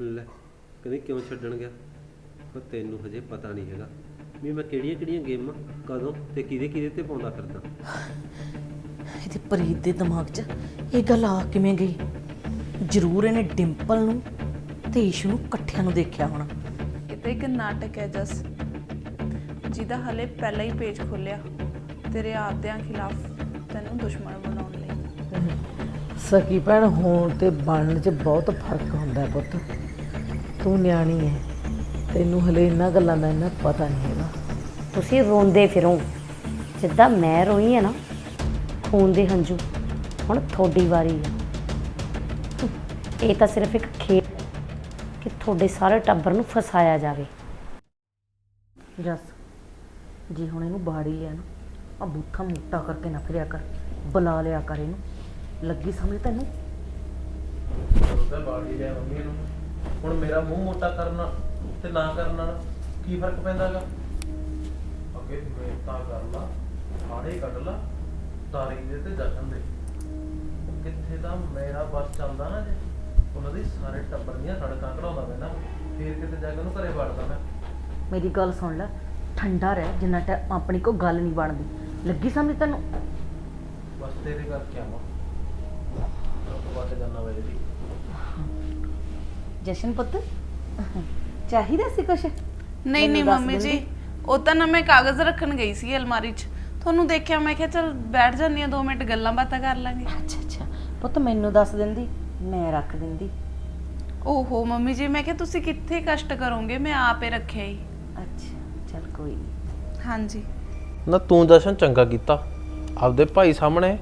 ਲੈ ਕਹਿੰਦੀ ਕਿਉਂ ਛੱਡਣ ਗਿਆ? ਪਰ ਤੈਨੂੰ ਹਜੇ ਪਤਾ ਨਹੀਂ ਹੈਗਾ ਵੀ ਮੈਂ ਕਿਹੜੀਆਂ ਕਿਹੜੀਆਂ ਗੇਮਾਂ ਕਦੋਂ ਤੇ ਕਿਹਦੇ ਕਿਹਦੇ ਤੇ ਪਾਉਂਦਾ ਫਿਰਦਾ। ਇਹਦੇ ਪ੍ਰੀਤ ਦੇ ਦਿਮਾਗ 'ਚ ਇਹ ਗੱਲ ਆ ਕਿਵੇਂ ਗਈ? ਜ਼ਰੂਰ ਇਹਨੇ ਡਿੰਪਲ ਨੂੰ ਤੇ ਈਸ਼ੂ ਨੂੰ ਇਕੱਠਿਆਂ ਨੂੰ ਦੇਖਿਆ ਹੋਣਾ। ਇਹ ਤਾਂ ਇੱਕ ਨਾਟਕ ਹੈ ਜਸ ਜਿਹਦਾ ਹਲੇ ਪਹਿਲਾਂ ਹੀ ਪੇਜ ਖੋਲਿਆ ਤੇਰੇ ਆਪਦਿਆਂ ਖਿਲਾਫ ਤੈਨੂੰ ਦੁਸ਼ਮਣ ਬਣਾਉਣ ਲਈ। ਸਕੀ ਭੈਣ ਹੋਣ ਤੇ ਬਣਨ 'ਚ ਬਹੁਤ ਫ਼ਰਕ ਹੁੰਦਾ ਹੈ ਪੁੱਤ। ਤੂੰ ਨਿਆਣੀ ਹੈ ਤੈਨੂੰ ਹਲੇ ਇਹਨਾਂ ਗੱਲਾਂ ਦਾ ਇੰਨਾ ਪਤਾ ਨਹੀਂ ਹੈਗਾ। ਤੁਸੀਂ ਰੋਂਦੇ ਫਿਰੋ। ਜਿੱਦਾਂ ਮੈਂ ਰੋਈ ਆ ਨਾ ਖੂਨ ਦੇ ਹੰਝੂ। ਹੁਣ ਤੁਹਾਡੀ ਵਾਰੀ ਹੈ ਇਹ ਤਾਂ ਸਿਰਫ ਇੱਕ ਖੇਡ ਹੈ ਕਿ ਤੁਹਾਡੇ ਸਾਰੇ ਟੱਬਰ ਨੂੰ ਫਸਾਇਆ ਜਾਵੇ। ਜਸ ਜੀ ਹੁਣ ਇਹਨੂੰ ਬਾੜੀ ਲਿਆ ਨਾ ਆ ਬੂਥਾ ਮੋਟਾ ਕਰਕੇ ਨਾ ਫਿਰਿਆ ਕਰ। ਬੁਲਾ ਲਿਆ ਕਰ ਇਹਨੂੰ। ਲੱਗੀ ਸਮਝ ਤੈਨੂੰ? ਉਹਦਾ ਬਾੜੀ ਲਿਆ ਮੰਮੀ ਨੂੰ ਹੁਣ ਮੇਰਾ ਮੂੰਹ ਮੋਟਾ ਕਰਨਾ ਤੇ ਨਾ ਕਰਨ ਨਾਲ ਕੀ ਫ਼ਰਕ ਪੈਂਦਾਗਾ? ਅੱਗੇ ਵੇਤਾ ਕਰ ਲਾ ਹਾੜੇ ਕੱਢ ਲਾ ਤਾਰੀ ਦੇ ਤੇ ਜਸ਼ਨ ਦੇ। ਕਿੱਥੇ ਦਾ ਮੇਰਾ ਬਸ ਚੱਲਦਾ ਨਾ ਜੇ। ਉਹਨਾਂ ਦੀ ਸਾਰੇ ਟੱਬਰ ਦੀਆਂ ਸੜਕਾਂ ਕਢਾਉਂਦਾ ਮੈਂ ਨਾ ਫੇਰ ਕਿਤੇ ਜਾ ਕੇ ਉਹਨੂੰ ਘਰੇ ਵੜਦਾ ਮੈਂ। ਮੇਰੀ ਗੱਲ ਸੁਣ ਲੈ ਠੰਡਾ ਰਹਿ ਜਿੰਨਾ ਟਾਈਮ ਆਪਣੀ ਕੋਈ ਗੱਲ ਨਹੀਂ ਬਣਦੀ। ਲੱਗੀ ਸਮਝ ਤੈਨੂੰ? ਬਸ ਤੇਰੇ ਕਰਕੇ ਆਵਾਂ। ਬਾਤ ਜਾਣਾ ਵੇਲੇ ਦੀ। ਜਸ਼ਨ ਪੁੱਤ? ਚਾਹੀਦਾ ਸੀ ਕੁਛ? ਨਹੀਂ ਨਹੀਂ ਮੈਨੂੰ ਦੱਸ ਮੰਮੀ ਜੀ। ਉਹ ਤਾਂ ਨਾ ਮੈਂ ਕਾਗਜ਼ ਰੱਖਣ ਗਈ ਸੀ ਅਲਮਾਰੀ 'ਚ। ਤੁਹਾਨੂੰ ਦੇਖਿਆ ਮੈਂ ਕਿਹਾ ਚਲ ਬੈਠ ਜਾਂਦੀ ਆ 2 ਮਿੰਟ ਗੱਲਾਂ ਬਾਤਾਂ ਕਰ ਲਾਂਗੇ। ਅੱਛਾ ਅੱਛਾ। ਪੁੱਤ ਮੈਨੂੰ ਦੱਸ ਦਿੰਦੀ ਮੈਂ ਰੱਖ ਦਿੰਦੀ। ਓਹੋ ਮੰਮੀ ਜੀ ਮੈਂ ਕਿਹਾ ਤੁਸੀਂ ਕਿੱਥੇ ਕਸ਼ਟ ਕਰੋਗੇ? ਮੈਂ ਆਪੇ ਰੱਖਿਆ ਹੀ। ਅੱਛਾ ਚੱਲ ਕੋਈ ਨਹੀਂ ਹਾਂਜੀ। ਨਾ ਤੂੰ ਜਸ਼ਨ ਚੰਗਾ ਕੀਤਾ। ਆਪਦੇ ਭਾਈ ਸਾਹਮਣੇ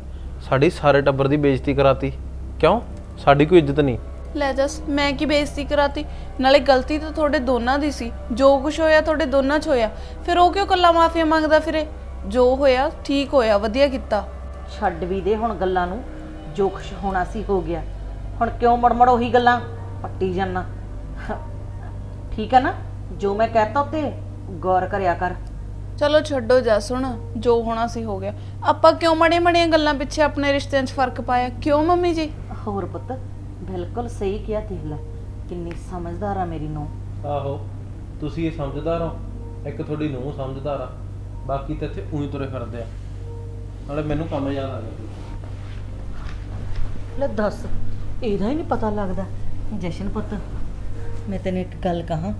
ਸਾਡੀ ਸਾਰੇ ਟੱਬਰ ਦੀ ਬੇਇੱਜ਼ਤੀ ਕਰਾਤੀ। ਕਿਉਂ? ਸਾਡੀ ਕੋਈ ਇੱਜ਼ਤ ਨਹੀਂ। ਲੈ ਜਸ ਮੈਂ ਕੀ ਬੇਇੱਜ਼ਤੀ ਕਰਾਤੀ? ਨਾਲੇ ਗਲਤੀ ਤਾਂ ਤੁਹਾਡੇ ਦੋਨਾਂ ਦੀ ਸੀ। ਜੋ ਕੁਝ ਹੋਇਆ ਤੁਹਾਡੇ ਦੋਨਾਂ 'ਚ ਹੋਇਆ। ਫਿਰ ਉਹ ਕਿਉਂ ਕੱਲਾ ਮਾਫੀਆ ਮੰਗਦਾ ਫਿਰੇ? ਜੋ ਹੋਇਆ ਠੀਕ ਹੋਇਆ ਵਧੀਆ ਕੀਤਾ। ਛੱਡ ਵੀ ਦੇ ਹੁਣ ਗੱਲਾਂ ਨੂੰ। ਜੋ ਕੁਛ ਹੋਣਾ ਸੀ ਹੋ ਗਿਆ। ਹੁਣ ਕਿਉਂ ਮੜਮੜ ਉਹੀ ਗੱਲਾਂ? ਪੱਟੀ ਜਾਨਾ। ਠੀਕ ਹੈ ਨਾ? ਜੋ ਮੈਂ ਕਹਤਾ ਉੱਤੇ ਗੌਰ ਕਰਿਆ ਕਰ। ਚਲੋ ਛੱਡੋ ਜਸ ਹੁਣ ਜੋ ਹੋਣਾ ਸੀ ਹੋ ਗਿਆ। ਆਪਾਂ ਕਿਉਂ ਮੜੇ ਮੜੀਆਂ ਗੱਲਾਂ ਪਿੱਛੇ ਆਪਣੇ ਰਿਸ਼ਤਿਆਂ 'ਚ ਫ਼ਰਕ ਪਾਇਆ? ਕਿਉਂ ਮੰਮੀ ਜੀ? ਹੋਰ ਪੁੱਤ ਬਿਲਕੁਲ ਸਹੀ ਕਿਹਾ ਦੇਖ ਲੈ ਕਿੰਨੀ ਸਮਝਦਾਰ ਆ ਮੇਰੀ ਨੂੰ ਆਹੋ ਤੁਸੀਂ ਇਹ ਸਮਝਦਾਰ ਹੋ? ਇੱਕ ਤੁਹਾਡੀ ਨੂੰਹ ਸਮਝਦਾਰ ਆ। ਬਾਕੀ ਤਾਂ ਇੱਥੇ ਉਹੀ ਤੁਰੇ ਫਿਰਦੇ ਆ। ਨਾਲੇ ਮੈਨੂੰ ਕੰਮ ਯਾਦ ਆ ਗਿਆ। ਲੈ ਦੱਸ ਇਹਦਾ ਹੀ ਨਹੀਂ ਪਤਾ ਲੱਗਦਾ। ਜਸ਼ਨ ਪੁੱਤ ਮੈਂ ਤੈਨੂੰ ਇੱਕ ਗੱਲ ਕਹਾਂ।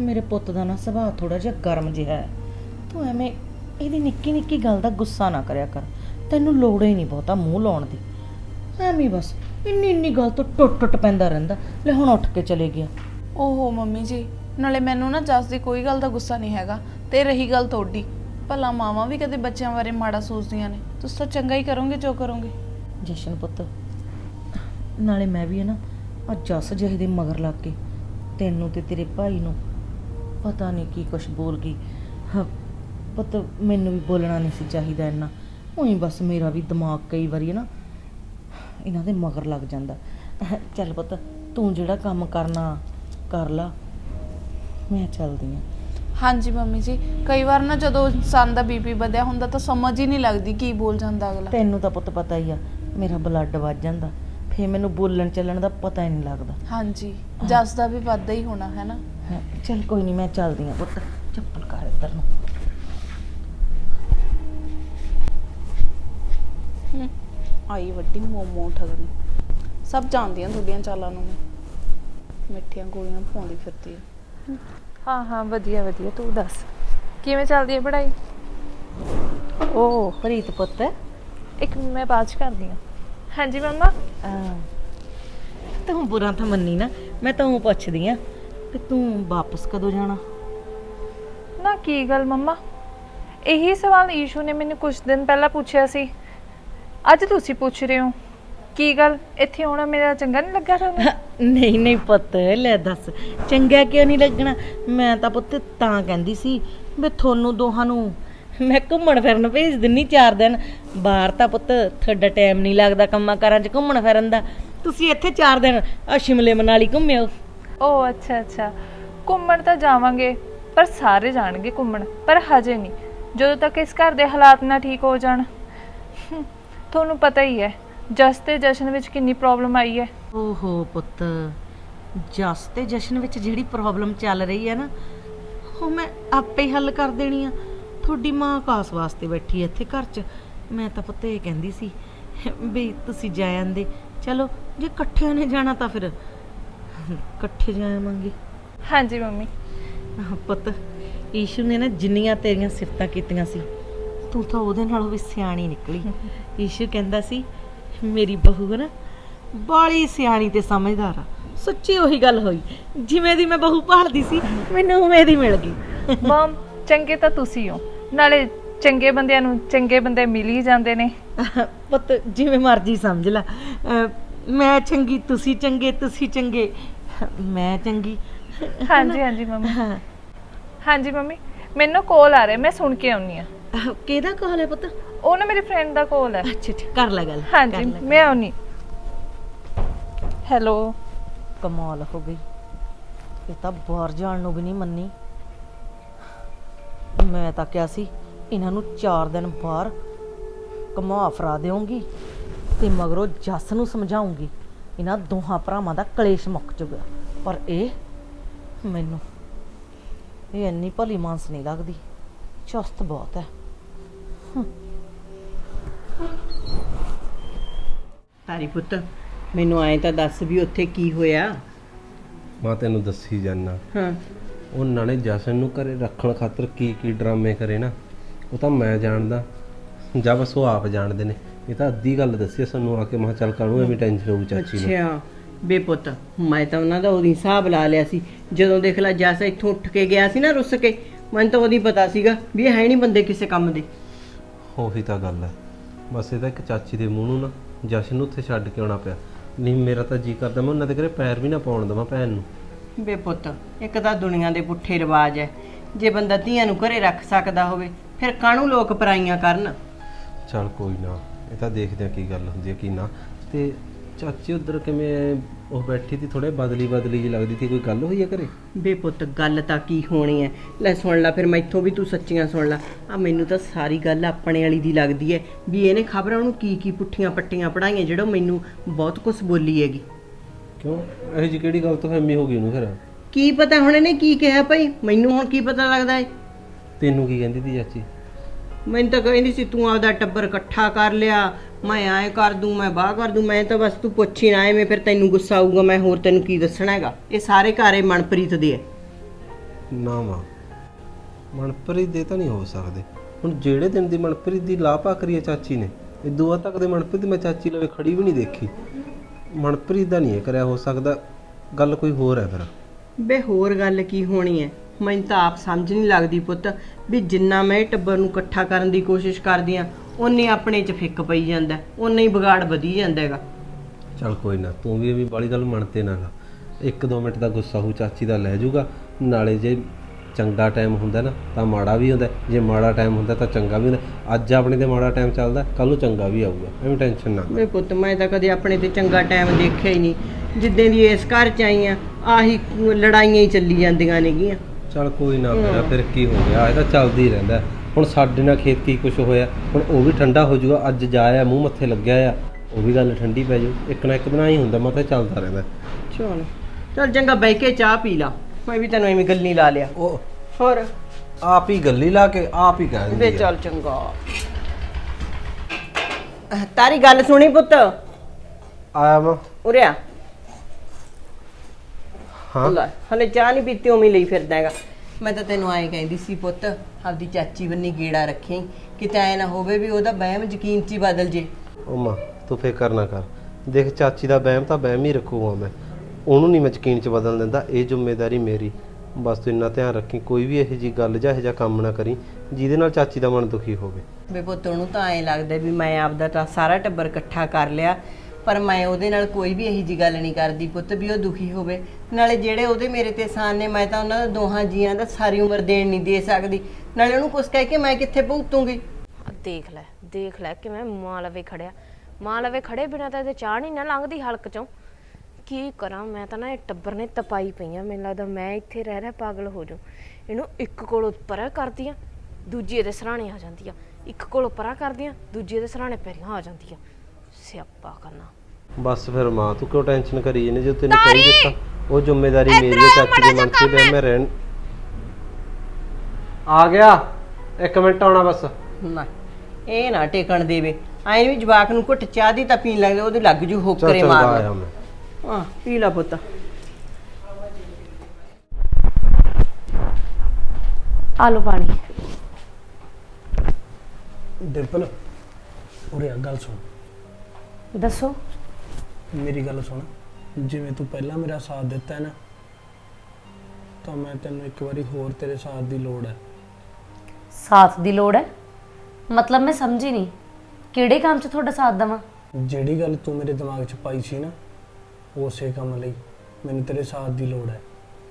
ਮੇਰੇ ਪੁੱਤ ਦਾ ਨਾ ਸੁਭਾਅ ਥੋੜਾ ਜਿਹਾ ਗਰਮ ਜਿਹਾ ਹੈ। ਤੂੰ ਐਵੇਂ ਇਹਦੀ ਨਿੱਕੀ ਨਿੱਕੀ ਗੱਲ ਦਾ ਗੁੱਸਾ ਨਾ ਕਰਿਆ ਕਰ। ਤੈਨੂੰ ਲੋੜ ਹੀ ਨਹੀਂ ਬਹੁਤਾ ਮੂੰਹ ਲਾਉਣ ਦੀ। ਐਵੇਂ ਹੀ ਬਸ। ਇੰਨੀ ਇੰਨੀ ਗੱਲ ਤੋਂ ਟੁੱਟ ਟੁੱਟ ਪੈਂਦਾ ਰਹਿੰਦਾ। ਲੈ ਹੁਣ ਉੱਠ ਕੇ ਚਲੇ ਗਿਆ। ਓਹੋ ਮੰਮੀ ਜੀ ਨਾਲੇ ਮੈਨੂੰ ਨਾ ਜਸ ਦੀ ਕੋਈ ਗੱਲ ਦਾ ਗੁੱਸਾ ਨਹੀਂ ਹੈਗਾ ਤੇ ਰਹੀ ਗੱਲ ਤੁਹਾਡੀ। ਭਲਾ ਮਾਵਾਂ ਵੀ ਕਦੇ ਬੱਚਿਆਂ ਬਾਰੇ ਮਾੜਾ ਸੋਚਦੀਆਂ ਨੇ। ਤੁਸੀਂ ਤਾਂ ਚੰਗਾ ਹੀ ਕਰੋਗੇ ਜੋ ਕਰੋਗੇ। ਜਸ਼ਨ ਪੁੱਤ ਨਾਲੇ ਮੈਂ ਵੀ ਹੈ ਨਾ ਆ ਜਸ ਜਿਹੇ ਦੇ ਮਗਰ ਲੱਗ ਕੇ ਤੈਨੂੰ ਤੇ ਤੇਰੇ ਭਾਈ ਨੂੰ ਪਤਾ ਨਹੀਂ ਕੀ ਕੁਛ ਬੋਲ ਗਈ। ਹਾਂ, ਪੁੱਤ ਮੈਨੂੰ ਵੀ ਬੋਲਣਾ ਨਹੀਂ ਸੀ ਚਾਹੀਦਾ ਇੰਨਾ। ਉਹੀ ਬਸ ਮੇਰਾ ਵੀ ਦਿਮਾਗ ਕਈ ਵਾਰੀ ਹੈ ਨਾ ਇਹਨਾਂ ਦੇ ਮਗਰ ਲੱਗ ਜਾਂਦਾ। ਚੱਲ ਪੁੱਤ ਤੂੰ ਜਿਹੜਾ ਕੰਮ ਕਰਨਾ ਕਰ ਲਾ। ਮੈਂ ਚੱਲਦੀ ਆ। ਹਾਂਜੀ ਮੰਮੀ ਜੀ ਕਈ ਵਾਰ ਨਾ ਜਦੋਂ ਇਨਸਾਨ ਦਾ ਬੀਪੀ ਵਧਿਆ ਹੁੰਦਾ ਤਾਂ ਸਮਝ ਹੀ ਨਹੀਂ ਲੱਗਦੀ ਕੀ ਬੋਲ ਜਾਂਦਾ ਅਗਲਾ। ਤੈਨੂੰ ਤਾਂ ਪੁੱਤ ਪਤਾ ਹੀ ਆ ਮੇਰਾ ਬਲੱਡ ਵੱਜ ਜਾਂਦਾ। ਫੇਰ ਮੈਨੂੰ ਬੋਲਣ ਚੱਲਣ ਦਾ ਪਤਾ ਹੀ ਨਹੀਂ ਲੱਗਦਾ। ਹਾਂਜੀ ਜਸ ਦਾ ਵੀ ਵੱਧਦਾ ਹੀ ਹੋਣਾ ਹੈ ਨਾ? ਹਾਂ, ਚੱਲ ਕੋਈ ਨਹੀਂ ਮੈਂ ਚੱਲਦੀ ਆ ਪੁੱਤ। ਚੱਪਲ ਕਰ ਇੱਧਰ ਨੂੰ। ਹਮ, ਆਈ ਵੱਡੀ ਮੋਮੋ ਠਗਣੀ। ਸਭ ਜਾਣਦੀਆਂ ਤੁਹਾਡੀਆਂ ਚਾਲਾਂ ਨੂੰ। ਮਿੱਠੀਆਂ ਗੋਲੀਆਂ ਪਾਉਂਦੀ ਫਿਰਦੀ ਆ। ਹਾਂ ਹਾਂ ਵਧੀਆ ਵਧੀਆ ਤੂੰ ਦੱਸ। ਕਿਵੇਂ ਚੱਲਦੀ ਹੈ ਪੜ੍ਹਾਈ? ਓ ਪ੍ਰੀਤ ਪੁੱਤ। ਇੱਕ ਮੈਂ ਬਾਅਦ ਚ ਕਰਦੀ ਹਾਂ। ਹਾਂਜੀ ਮੰਮਾ? ਤੂੰ ਬੁਰਾ ਤਾਂ ਮੰਨੀ ਨਾ ਮੈਂ ਤੈਨੂੰ ਪੁੱਛਦੀ ਆ ਕਿ ਤੂੰ ਵਾਪਸ ਕਦੋਂ ਜਾਣਾ? ਨਾ ਕੀ ਗੱਲ ਮੰਮਾ? ਇਹੀ ਸਵਾਲ ਈਸ਼ੂ ਨੇ ਮੈਨੂੰ ਕੁਝ ਦਿਨ ਪਹਿਲਾਂ ਪੁੱਛਿਆ ਸੀ। ਅੱਜ ਤੁਸੀਂ ਪੁੱਛ ਰਹੇ ਹੋ ਕੀ ਗੱਲ? ਇੱਥੇ ਆਉਣਾ ਮੇਰਾ ਚੰਗਾ ਨਹੀਂ ਲੱਗਾ ਤੁਹਾਨੂੰ? ਨਹੀਂ ਨਹੀਂ ਪੁੱਤ ਲੈ ਦੱਸ ਚੰਗਾ ਕਿਉਂ ਨਹੀਂ ਲੱਗਣਾ? ਮੈਂ ਤਾਂ ਪੁੱਤ ਤਾਂ ਕਹਿੰਦੀ ਸੀ ਵੀ ਤੁਹਾਨੂੰ ਦੋਹਾਂ ਨੂੰ ਮੈਂ ਘੁੰਮਣ ਫਿਰਨ ਭੇਜ ਦਿੰਨੀ ਚਾਰ ਦਿਨ। ਬਾਹਰ ਤਾਂ ਪੁੱਤ ਤੁਹਾਡਾ ਟਾਈਮ ਨਹੀਂ ਲੱਗਦਾ ਕੰਮਾਂ ਕਾਰਾਂ 'ਚ ਘੁੰਮਣ ਫਿਰਨ ਦਾ। ਤੁਸੀਂ ਇੱਥੇ ਚਾਰ ਦਿਨ ਆ ਸ਼ਿਮਲੇ ਮਨਾਲੀ ਘੁੰਮਿਓ। ਓ ਅੱਛਾ ਅੱਛਾ। ਘੁੰਮਣ ਤਾਂ ਜਾਵਾਂਗੇ ਪਰ ਸਾਰੇ ਜਾਣਗੇ ਘੁੰਮਣ ਪਰ ਹਜੇ ਨਹੀਂ। ਜਦੋਂ ਤੱਕ ਇਸ ਘਰ ਦੇ ਹਾਲਾਤ ਨਾ ਠੀਕ ਹੋ ਜਾਣ। ਤੁਹਾਨੂੰ ਪਤਾ ਹੀ ਹੈ ਜਸ ਤੇ ਜਸ਼ਨ ਵਿੱਚ ਕਿੰਨੀ ਪ੍ਰੋਬਲਮ ਆਈ ਹੈ। ਓਹੋ ਪੁੱਤ ਜਸ ਤੇ ਜਸ਼ਨ ਵਿੱਚ ਜਿਹੜੀ ਪ੍ਰੋਬਲਮ ਚੱਲ ਰਹੀ ਹੈ ਨਾ ਉਹ ਮੈਂ ਆਪੇ ਹੀ ਹੱਲ ਕਰ ਦੇਣੀ ਆ। ਤੁਹਾਡੀ ਮਾਂ ਆਕਾਸ ਵਾਸਤੇ ਬੈਠੀ ਐ ਇੱਥੇ ਘਰ 'ਚ। ਮੈਂ ਤਾਂ ਪੁੱਤ ਇਹ ਕਹਿੰਦੀ ਸੀ ਵੀ ਤੁਸੀਂ ਜਾ ਆਂਦੇ। ਚਲੋ ਜੇ ਇਕੱਠਿਆਂ ਨੇ ਜਾਣਾ ਤਾਂ ਫਿਰ ਇਕੱਠੇ ਜਾਵਾਂਗੇ ਹਾਂਜੀ ਮੰਮੀ। ਪੁੱਤ ਈਸ਼ੂ ਨੇ ਨਾ ਜਿੰਨੀਆਂ ਤੇਰੀਆਂ ਸਿਫਤਾਂ ਕੀਤੀਆਂ ਸੀ ਤੂੰ ਤਾਂ ਉਹਦੇ ਨਾਲੋਂ ਵੀ ਸਿਆਣੀ ਨਿਕਲੀ। ਈਸ਼ੂ ਕਹਿੰਦਾ ਸੀ ਮੇਰੀ ਬਹੂ ਨਾ ਬਾਲੀ ਸਿਆਣੀ ਤੇ ਸਮਝਦਾਰ ਆ। ਸੱਚੀ ਉਹੀ ਗੱਲ ਹੋਈ। ਜਿਵੇਂ ਦੀ ਮੈਂ ਬਹੂ ਭਾਲਦੀ ਸੀ ਮੈਨੂੰ ਉਵੇਂ ਦੀ ਮਿਲ ਗਈ। ਮਮ ਚੰਗੇ ਤਾਂ ਤੁਸੀਂ ਹੋ। ਨਾਲੇ ਚੰਗੇ ਬੰਦਿਆਂ ਨੂੰ ਚੰਗੇ ਬੰਦੇ ਮਿਲ ਹੀ ਜਾਂਦੇ ਨੇ। ਪੁੱਤ ਜਿਵੇਂ ਮਰਜ਼ੀ ਸਮਝ ਲੈ। ਮੈਂ ਚੰਗੀ ਤੁਸੀਂ ਚੰਗੇ ਤੁਸੀਂ ਚੰਗੇ। ਮੈਂ ਚੰਗੀ। ਹਾਂਜੀ ਹਾਂਜੀ ਮੰਮੀ। ਹਾਂਜੀ ਮੰਮੀ। ਮੈਨੂੰ ਕਾਲ ਆ ਰਿਹਾ ਮੈਂ ਸੁਣ ਕੇ ਆਉਣੀ ਆ ਕਿਹਦਾ ਕਾਲ ਹੈ ਪੁੱਤ? ਉਹ ਨਾ ਮੇਰੀ ਫਰੈਂਡ ਦਾ ਕਾਲ ਹੈ। ਅੱਛਾ ਠੀਕ ਕਰ ਲੈ ਗੱਲ ਹਾਂਜੀ ਕਰ ਲੈ। ਮੈਂ ਆਉਣੀ। ਹੈਲੋ ਕਮਾਲ ਹੋ ਗਈ। ਇਹ ਤਾਂ ਬਾਹਰ ਜਾਣ ਨੂੰ ਵੀ ਨਹੀਂ ਮੰਨੀ। ਮੈਂ ਤਾਂ ਕਿਹਾ ਸੀ ਇਹਨਾਂ ਨੂੰ 4 ਦਿਨ ਬਾਹਰ ਕਮਾ ਫਰਾ ਦੇਵਾਂਗੀ ਤੇ ਮਗਰੋਂ ਜੱਸ ਨੂੰ ਸਮਝਾਉਂਗੀ ਇਹਨਾਂ ਦੋਹਾਂ ਭਰਾਵਾਂ ਦਾ ਕਲੇਸ਼ ਮੁੱਕ ਜੂਗਾ ਪਰ ਇਹ ਮੈਨੂੰ ਇਹ ਇੰਨੀ ਭਲੀ ਮਾਨਸ ਨਹੀਂ ਲੱਗਦੀ। ਚੁਸਤ ਬਹੁਤ ਹੈ। ਤਾਰੀ ਪੁੱਤ ਮੈਨੂੰ ਐਂ ਤਾਂ ਦੱਸ ਵੀ ਉੱਥੇ ਕੀ ਹੋਇਆ? ਮੈਂ ਤੈਨੂੰ ਦੱਸੀ ਜਾਨਾ। ਹਾਂ। ਉਹਨਾਂ ਨੇ ਜਸ਼ਨ ਨੂੰ ਘਰੇ ਰੱਖਣ ਖਾਤਰ ਕੀ ਕੀ ਡਰਾਮੇ ਕਰੇ ਨਾ ਉਹ ਤਾਂ ਮੈਂ ਜਾਣਦਾ। ਜਾਂ ਬਸ ਉਹ ਆਪ ਜਾਣਦੇ ਨੇ। ਇਹ ਤਾਂ ਅੱਧੀ ਗੱਲ ਦੱਸੀ ਆ ਸਾਨੂੰ ਆ ਕੇ ਮੈਂ ਕਿਹਾ ਚੱਲ ਕਾਹਨੂੰ ਐਵੇਂ ਟੈਨਸ਼ਨ ਹੋਊ ਚਾਚੀ ਨੂੰ। ਅੱਛਾ। ਬੇਪੁੱਤ ਮੈਂ ਤਾਂ ਉਹਨਾਂ ਦਾ ਉਹਦੀ ਹਿਸਾਬ ਲਾ ਲਿਆ ਸੀ। ਜਦੋਂ ਦੇਖ ਲੈ ਜੱਸ ਇੱਥੋਂ ਉੱਠ ਕੇ ਗਿਆ ਸੀ ਨਾ ਰੁੱਸ ਕੇ ਮੈਨੂੰ ਤਾਂ ਉਹਦੀ ਪਤਾ ਸੀਗਾ ਵੀ ਇਹ ਹੈ ਨਹੀਂ ਬੰਦੇ ਕਿਸੇ ਕੰਮ ਦੇ। ਉਹੀ ਤਾਂ ਗੱਲ ਹੈ। ਬਸ ਇਹਦਾ ਇੱਕ ਚਾਚੀ ਦੇ ਮੂੰਹ ਨੂੰ ਨਾ ਜਸ਼ਨ ਨੂੰ ਉੱਥੇ ਛੱਡ ਕੇ ਆਉਣਾ ਪਿਆ। ਨਹੀਂ ਮੇਰਾ ਤਾਂ ਜੀ ਕਰਦਾ ਮੈਂ ਉਹਨਾਂ ਦੇ ਘਰੇ ਪੈਰ ਵੀ ਨਾ ਪਾਉਣ ਦੇਵਾਂ ਭੈਣ ਨੂੰ। ਬੇਪੁੱਤ ਇੱਕ ਤਾਂ ਦੁਨੀਆ ਦੇ ਪੁੱਠੇ ਰਿਵਾਜ ਹੈ। ਜੇ ਬੰਦਾ ਧੀਆਂ ਨੂੰ ਘਰੇ ਰੱਖ ਸਕਦਾ ਹੋਵੇ ਫਿਰ ਕਾਹਨੂੰ ਲੋਕ ਪਰਾਈਆਂ ਕਰਨ? ਚੱਲ ਕੋਈ ਨਾ ਇਹ ਤਾਂ ਦੇਖਦੇ ਆ ਕੀ ਗੱਲ ਹੁੰਦੀ ਹੈ ਕੀ ਨਾ। ਤੇ ਚਾਚੀ ਉਧਰ ਕਿਵੇਂ ਉਹ ਬੈਠੀ ਸੀ ਥੋੜੇ ਬਦਲੀ ਬਦਲੀ ਜੀ ਲੱਗਦੀ ਸੀ ਕੋਈ ਗੱਲ ਹੋਈ ਹੈ ਘਰੇ? ਬੇਪੁੱਤ ਗੱਲ ਤਾਂ ਕੀ ਹੋਣੀ ਹੈ ਲੈ ਸੁਣ ਲੈ ਫਿਰ ਮੈਥੋਂ ਵੀ ਤੂੰ ਸੱਚੀਆਂ ਸੁਣ ਲੈ। ਆ ਮੈਨੂੰ ਤਾਂ ਸਾਰੀ ਗੱਲ ਆਪਣੇ ਵਾਲੀ ਦੀ ਲੱਗਦੀ ਹੈ ਵੀ ਇਹਨੇ ਖਬਰਾਂ ਨੂੰ ਕੀ ਕੀ ਪੁੱਠੀਆਂ ਪੱਟੀਆਂ ਪੜਾਈਆਂ ਜਿਹੜਾ ਮੈਨੂੰ ਬਹੁਤ ਕੁਝ ਬੋਲੀ ਹੈਗੀ। ਕਿਉਂ? ਇਹੋ ਜੀ ਕਿਹੜੀ ਗੱਲ ਤੋਂ ਫਹਿਮੀ ਹੋ ਗਈ ਉਹਨੂੰ ਫਿਰ? ਕੀ ਪਤਾ ਹੁਣ ਇਹਨੇ ਕੀ ਕਿਹਾ ਭਾਈ? ਮੈਨੂੰ ਹੁਣ ਕੀ ਪਤਾ ਲੱਗਦਾ ਹੈ ਤੈਨੂੰ ਕੀ ਕਹਿੰਦੀ ਸੀ ਚਾਚੀ? ਮੈਨੂੰ ਤਾਂ ਕਹਿੰਦੀ ਸੀ ਤੂੰ ਆਪਦਾ ਟੱਬਰ ਇਕੱਠਾ ਕਰ ਲਿਆ ਮੈਂ ਐਂ ਕਰ ਦੂੰ ਮੈਂ ਬਾਹ ਕਰ ਦੂੰ ਮੈਂ ਤਾਂ ਬਸ ਤੂੰ ਪੁੱਛੀ ਨਾ ਐਵੇਂ ਫਿਰ ਤੈਨੂੰ ਗੁੱਸਾ ਆਊਗਾ ਮੈਂ ਹੋਰ ਤੈਨੂੰ ਕੀ ਦੱਸਣਾ ਹੈਗਾ? ਇਹ ਸਾਰੇ ਘਰੇ ਮਨਪ੍ਰੀਤ ਦੇ ਹੈ ਨਾ ਮਾਂ ਮਨਪ੍ਰੀਤ ਦੇ ਤਾਂ ਨਹੀਂ ਹੋ ਸਕਦੇ। ਹੁਣ ਜਿਹੜੇ ਦਿਨ ਦੀ ਮਨਪ੍ਰੀਤ ਦੀ ਲਾਪਾ ਕਰੀ ਹੈ ਚਾਚੀ ਨੇ ਇਹ ਦੁਆ ਤੱਕ ਦੇ ਮਨਪ੍ਰੀਤ ਮੈਂ ਚਾਚੀ ਲਵੇ ਖੜੀ ਵੀ ਨਹੀਂ ਦੇਖੀ। ਮਨਪ੍ਰੀਤ ਦਾ ਨਹੀਂ ਇਹ ਕਰਿਆ ਹੋ ਸਕਦਾ ਗੱਲ ਕੋਈ ਹੋਰ ਹੈ ਫਿਰ। ਬੇ ਹੋਰ ਗੱਲ ਕੀ ਹੋਣੀ ਹੈ? ਮੈਨੂੰ ਤਾਂ ਆਪ ਸਮਝ ਨਹੀਂ ਲੱਗਦੀ ਪੁੱਤ ਵੀ ਜਿੰਨਾ ਮੈਂ ਇਹ ਟੱਬਰ ਨੂੰ ਇਕੱਠਾ ਕਰਨ ਦੀ ਕੋਸ਼ਿਸ਼ ਕਰਦੀ ਆ ਉਨੇ ਆਪਣੇ 'ਚ ਫਿੱਕ ਪਈ ਜਾਂਦਾ ਉਨੇ ਹੀ ਵਿਗਾੜ ਵਧੀ ਜਾਂਦਾ ਹੈਗਾ। ਚੱਲ ਕੋਈ ਨਾ ਤੂੰ ਵੀ ਇਹ ਵੀ ਬਾਲੀ ਗੱਲ ਮੰਨਤੇ ਨਾ ਲਾ ਇੱਕ ਦੋ ਮਿੰਟ ਦਾ ਗੁੱਸਾ ਹੋ ਚਾਚੀ ਦਾ ਲੈ ਜਾਊਗਾ। ਨਾਲੇ ਜੇ ਚੰਗਾ ਟਾਈਮ ਹੁੰਦਾ ਨਾ ਤਾਂ ਮਾੜਾ ਵੀ ਹੁੰਦਾ। ਜੇ ਮਾੜਾ ਟਾਈਮ ਹੁੰਦਾ ਤਾਂ ਚੰਗਾ ਵੀ ਹੁੰਦਾ। ਅੱਜ ਆਪਣੇ ਤੇ ਮਾੜਾ ਟਾਈਮ ਚੱਲਦਾ ਕੱਲ ਨੂੰ ਚੰਗਾ ਵੀ ਆਊਗਾ। ਐਵੇਂ ਟੈਨਸ਼ਨ ਨਾ ਲੈ ਵੇ ਪੁੱਤ ਮੈਂ ਤਾਂ ਕਦੇ ਆਪਣੇ ਤੇ ਚੰਗਾ ਟਾਈਮ ਦੇਖਿਆ ਹੀ ਨਹੀਂ। ਜਿੱਦਾਂ ਦੀ ਇਸ ਘਰ 'ਚ ਆਈ ਆ ਆਹੀ ਲੜਾਈਆਂ ਹੀ ਚੱਲੀ ਜਾਂਦੀਆਂ ਨੇਗੀਆਂ। ਚੱਲ ਕੋਈ ਨਾ ਮੇਰਾ ਫਿਰ ਕੀ ਹੋ ਗਿਆ? ਇਹ ਤਾਂ ਚੱਲਦੀ ਰਹਿੰਦਾ। ਹੁਣ ਸਾਡੇ ਨਾਲ ਖੇਤ ਕੁਝ ਹੋਇਆ ਹੁਣ ਉਹ ਵੀ ਠੰਡਾ ਹੋ ਜਾਊਗਾ ਅੱਜ ਜਾਇਆ ਮੂੰਹ ਮੱਥੇ ਲੱਗਿਆ ਆ ਉਹ ਵੀ ਗੱਲ ਠੰਡੀ ਪੈ ਜਾਊ ਇੱਕ ਨਾ ਇੱਕ ਦਿਨ ਹੀ ਹੁੰਦਾ ਮੈਂ ਤਾਂ ਚੱਲਦਾ ਰਹਿੰਦਾ। ਚਲ। ਚਲ ਚੰਗਾ ਬਹਿ ਕੇ ਚਾਹ ਪੀ ਲਾ ਮੈਂ ਵੀ ਤੈਨੂੰ ਐਵੇਂ ਗੱਲੀ ਲਾ ਲਿਆ। ਉਹ ਹੋਰ? ਆਪ ਹੀ ਗੱਲੀ ਲਾ ਕੇ ਆਪ ਹੀ ਕਹਿ ਵੇ ਦਿੰਦੀ ਆ। ਚੱਲ ਚੰਗਾ। ਅਹ, ਤਾਰੀ ਗੱਲ ਸੁਣੀ ਪੁੱਤ? ਆਇਆ ਮੈਂ ਉਰਿਆ ਹਾਂ। ਲੈ ਹਲੇ ਚਾਹ ਨਹੀਂ ਪੀਤੀ ਉਵੇਂ ਹੀ ਲਈ ਫਿਰਦਾ ਹੈਗਾ। ਮੈਂ ਤਾਂ ਤੈਨੂੰ ਐਂ ਕਹਿੰਦੀ ਸੀ ਪੁੱਤ ਆਪਦੀ ਚਾਚੀ ਬੰਨੀ ਗੇੜਾ ਰੱਖੀ ਕਿਤੇ ਐ ਨਾ ਹੋਵੇ ਵੀ ਉਹਦਾ ਵਹਿਮ ਯਕੀਨ 'ਚ ਹੀ ਬਦਲ ਜੇ। ਉਹ ਮਾਂ ਤੂੰ ਫਿਕਰ ਨਾ ਕਰ। ਦੇਖ ਚਾਚੀ ਦਾ ਬਹਿਮ ਤਾਂ ਬਹਿਮ ਹੀ ਰੱਖੂਗਾ ਮੈਂ। ਉਹਨੂੰ ਨਹੀਂ ਮੈਂ ਯਕੀਨ ਚ ਬਦਲ ਦਿੰਦਾ ਇਹ ਜ਼ਿੰਮੇਵਾਰੀ ਮੇਰੀ। ਬਸ ਤੂੰ ਇੰਨਾ ਧਿਆਨ ਰੱਖੀ ਕੋਈ ਵੀ ਇਹੋ ਜੀ ਗੱਲ ਜਾਂ ਇਹੋ ਜਿਹਾ ਕੰਮ ਨਾ ਕਰੀ ਜਿਹਦੇ ਨਾਲ ਚਾਚੀ ਦਾ ਮਨ ਦੁਖੀ ਹੋਵੇ। ਵੇ ਪੁੱਤ ਉਹਨੂੰ ਤਾਂ ਐਂ ਲੱਗਦਾ ਵੀ ਮੈਂ ਆਪਦਾ ਤਾਂ ਸਾਰਾ ਟੱਬਰ ਇਕੱਠਾ ਕਰ ਲਿਆ ਪਰ ਮੈਂ ਉਹਦੇ ਨਾਲ ਕੋਈ ਵੀ ਇਹੀ ਜੀ ਗੱਲ ਨਹੀਂ ਕਰਦੀ ਪੁੱਤ ਵੀ ਉਹ ਦੁਖੀ ਹੋਵੇ। ਨਾਲੇ ਜਿਹੜੇ ਉਹਦੇ ਮੇਰੇ ਤੇ ਸਾਨ ਨੇ, ਮੈਂ ਤਾਂ ਉਹਨਾਂ ਦੋਹਾਂ ਜੀਆਂ ਦਾ ਸਾਰੀ ਉਮਰ ਦੇਣ ਨਹੀਂ ਦੇ ਸਕਦੀ। ਨਾਲੇ ਉਹਨੂੰ ਕੁਛ ਕਹਿ ਕੇ ਮੈਂ ਕਿੱਥੇ ਭੁਗਤੂੰਗੀ? ਆ ਦੇਖ ਲੈ ਦੇਖ ਲੈ ਕਿਵੇਂ ਮਾਂ ਲਵੇ ਖੜਿਆ। ਮਾਂ ਲਵੇ ਖੜੇ ਬਿਨਾ ਤਾਂ ਇਹਦੇ ਚਾਹ ਨਹੀਂ ਨਾ ਲੰਘਦੀ ਹਲਕ ਚੋਂ। ਕੀ ਕਰਾਂ, ਮੈਂ ਤਾਂ ਨਾ ਇਹ ਟੱਬਰ ਨੇ ਤਪਾਈ ਪਈਆਂ, ਮੈਨੂੰ ਲੱਗਦਾ ਮੈਂ ਇੱਥੇ ਰਹਿ ਰਹਿ ਪਾਗਲ ਹੋ ਜਾਉ ਇਹਨੂੰ ਇੱਕ ਕੋਲੋਂ ਪਰਾਂ ਆ ਦੂਜੀ ਇਹਦੇ ਸਰਾਣੇ ਆ ਜਾਂਦੀ ਆ ਇੱਕ ਕੋਲ ਪਰਾਂ ਕਰਦੀਆਂ, ਦੂਜੀ ਇਹਦੇ ਸਰਾਣੇ ਪੈਰੀਆਂ ਆ ਜਾਂਦੀ ਆ ਸਿਆਪਾ ਕਰਨਾ ਬਸ ਫਿਰ ਮਾਂ ਤੂੰ ਕਿਉਂ ਟੈਨਸ਼ਨ ਕਰੀ ਇਹਨੇ ਜੇ ਤੈਨੂੰ ਕਹੀ ਦਿੱਤਾ ਉਹ ਜ਼ਿੰਮੇਵਾਰੀ ਮੇਰੀ ਹੈ ਚਾਚੀ ਦੇ ਮਨ 'ਚ ਪਿਆ ਮੈਂ ਰਹਿਣ ਆ ਗਿਆ। ਇੱਕ ਮਿੰਟ ਆਉਣਾ ਬਸ। ਨਾ ਇਹ ਨਾ ਟੇਕਣ ਦੇਵੇ। ਐਂ ਵੀ ਜਵਾਕ ਨੂੰ ਘੁੱਟ ਚਾਹ ਦੀ ਤਾਂ ਪੀਣ ਲੱਗਦੇ ਉਹਦੇ ਲੱਗ ਜੂ ਹੋਕਰੇ ਮਾਰ ਹਾਂ ਪੀ ਲਾ ਪੁੱਤ। ਆ ਲਓ ਪਾਣੀ। ਡਿੰਪਲ ਉਰੇ ਗੱਲ ਸੁਣ। ਦੱਸੋ। ਮੇਰੀ ਗੱਲ ਸੁਣ। ਜਿਵੇਂ ਤੂੰ ਪਹਿਲਾਂ ਮੇਰਾ ਸਾਥ ਦਿੱਤਾ ਹੈ ਨਾ ਤਾਂ ਮੈਂ ਤੈਨੂੰ ਇੱਕ ਵਾਰੀ ਹੋਰ ਤੇਰੇ ਸਾਥ ਦੀ ਲੋੜ ਹੈ। ਸਾਥ ਦੀ ਲੋੜ ਹੈ? ਮਤਲਬ ਮੈਂ ਸਮਝੀ ਨਹੀਂ। ਕਿਹੜੇ ਕੰਮ 'ਚ ਤੁਹਾਡਾ ਸਾਥ ਦੇਵਾਂ? ਜਿਹੜੀ ਗੱਲ ਤੂੰ ਮੇਰੇ ਦਿਮਾਗ 'ਚ ਪਾਈ ਸੀ ਨਾ ਉਸੇ ਕੰਮ ਲਈ ਮੈਨੂੰ ਤੇਰੇ ਸਾਥ ਦੀ ਲੋੜ ਹੈ।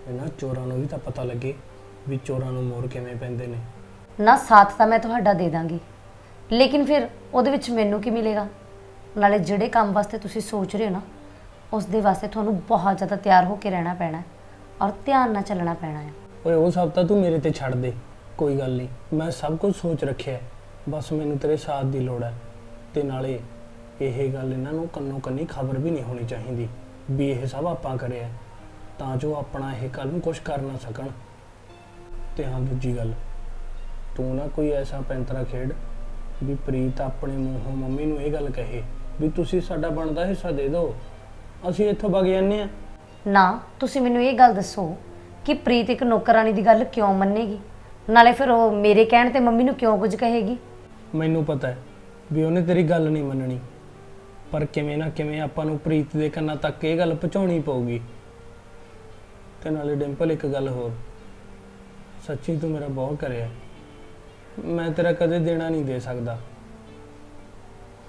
ਇਹਨਾਂ ਚੋਰਾਂ ਨੂੰ ਵੀ ਤਾਂ ਪਤਾ ਲੱਗੇ ਵੀ ਚੋਰਾਂ ਨੂੰ ਮੋਰ ਕਿਵੇਂ ਪੈਂਦੇ ਨੇ। ਨਾ ਸਾਥ ਤਾਂ ਮੈਂ ਤੁਹਾਡਾ ਦੇ ਦਾਂਗੀ। ਲੇਕਿਨ ਫਿਰ ਉਹਦੇ ਵਿੱਚ ਮੈਨੂੰ ਕੀ ਮਿਲੇਗਾ? ਨਾਲੇ ਜਿਹੜੇ ਕੰਮ ਵਾਸਤੇ ਤੁਸੀਂ ਸੋਚ ਰਹੇ ਹੋ ਨਾ ਉਸ ਦੇ ਵਾਸਤੇ ਤੁਹਾਨੂੰ ਬਹੁਤ ਜ਼ਿਆਦਾ ਤਿਆਰ ਹੋ ਕੇ ਰਹਿਣਾ ਪੈਣਾ ਹੈ ਔਰ ਧਿਆਨ ਨਾਲ ਚੱਲਣਾ ਪੈਣਾ ਹੈ ਓਏ ਉਹ ਸਭ ਤਾਂ ਤੂੰ ਮੇਰੇ ਤੇ ਛੱਡ ਦੇ ਕੋਈ ਗੱਲ ਨਹੀਂ ਮੈਂ ਸਭ ਕੁਝ ਸੋਚ ਰੱਖਿਆ ਹੈ। ਬਸ ਮੈਨੂੰ ਤੇਰੇ ਸਾਥ ਦੀ ਲੋੜ ਹੈ ਤੇ ਨਾਲੇ ਇਹ ਗੱਲ ਇਹਨਾਂ ਨੂੰ ਕੰਨੋ ਕੰਨੀ ਖਬਰ ਵੀ ਨਹੀਂ ਹੋਣੀ ਚਾਹੀਦੀ ਵੀ ਇਹ ਸਭ ਆਪਾਂ ਕਰਿਆ ਹੈ, ਤਾਂ ਜੋ ਆਪਣਾ ਇਹ ਕੱਲ ਨੂੰ ਕੁਝ ਕਰ ਨਾ ਸਕਣ ਤੇ ਹਾਂ ਦੂਜੀ ਗੱਲ ਤੂੰ ਨਾ ਕੋਈ ਐਸਾ ਪੈਂਤਰਾ ਖੇਡ ਵੀ ਪ੍ਰੀਤ ਆਪਣੇ ਮੂੰਹੋਂ ਮੰਮੀ ਨੂੰ ਇਹ ਗੱਲ ਕਹੇ ਵੀ ਤੁਸੀਂ ਸਾਡਾ ਬਣਦਾ ਹਿੱਸਾ ਦੇ ਦਿਓ। ਅਸੀਂ ਇੱਥੋਂ ਵਗ ਜਾਂਦੇ ਆ ਨਾ ਤੁਸੀਂ ਮੈਨੂੰ ਇਹ ਗੱਲ ਦੱਸੋ ਕਿ ਪ੍ਰੀਤ ਇੱਕ ਨੌਕਰਾਨੀ ਦੀ ਗੱਲ ਕਿਉਂ ਮੰਨੇਗੀ? ਨਾਲੇ ਫਿਰ ਉਹ ਮੇਰੇ ਕਹਿਣ ਤੇ ਮੰਮੀ ਨੂੰ ਕਿਉਂ ਕੁਝ ਕਹੇਗੀ? ਮੈਨੂੰ ਪਤਾ ਹੈ ਵੀ ਉਹਨੇ ਤੇਰੀ ਗੱਲ ਨਹੀਂ ਮੰਨਣੀ। ਪਰ ਕਿਵੇਂ ਨਾ ਕਿਵੇਂ ਆਪਾਂ ਨੂੰ ਪ੍ਰੀਤ ਦੇ ਕੰਨਾਂ ਤੱਕ ਇਹ ਗੱਲ ਪਹੁੰਚਾਉਣੀ ਪਊਗੀ। ਤੇ ਨਾਲੇ ਡਿੰਪਲ ਇੱਕ ਗੱਲ ਹੋਰ। ਸੱਚੀ ਤੂੰ ਮੇਰਾ ਬਹੁਤ ਕਰਿਆ। ਮੈਂ ਤੇਰਾ ਕਦੇ ਦੇਣਾ ਨਹੀਂ ਦੇ ਸਕਦਾ।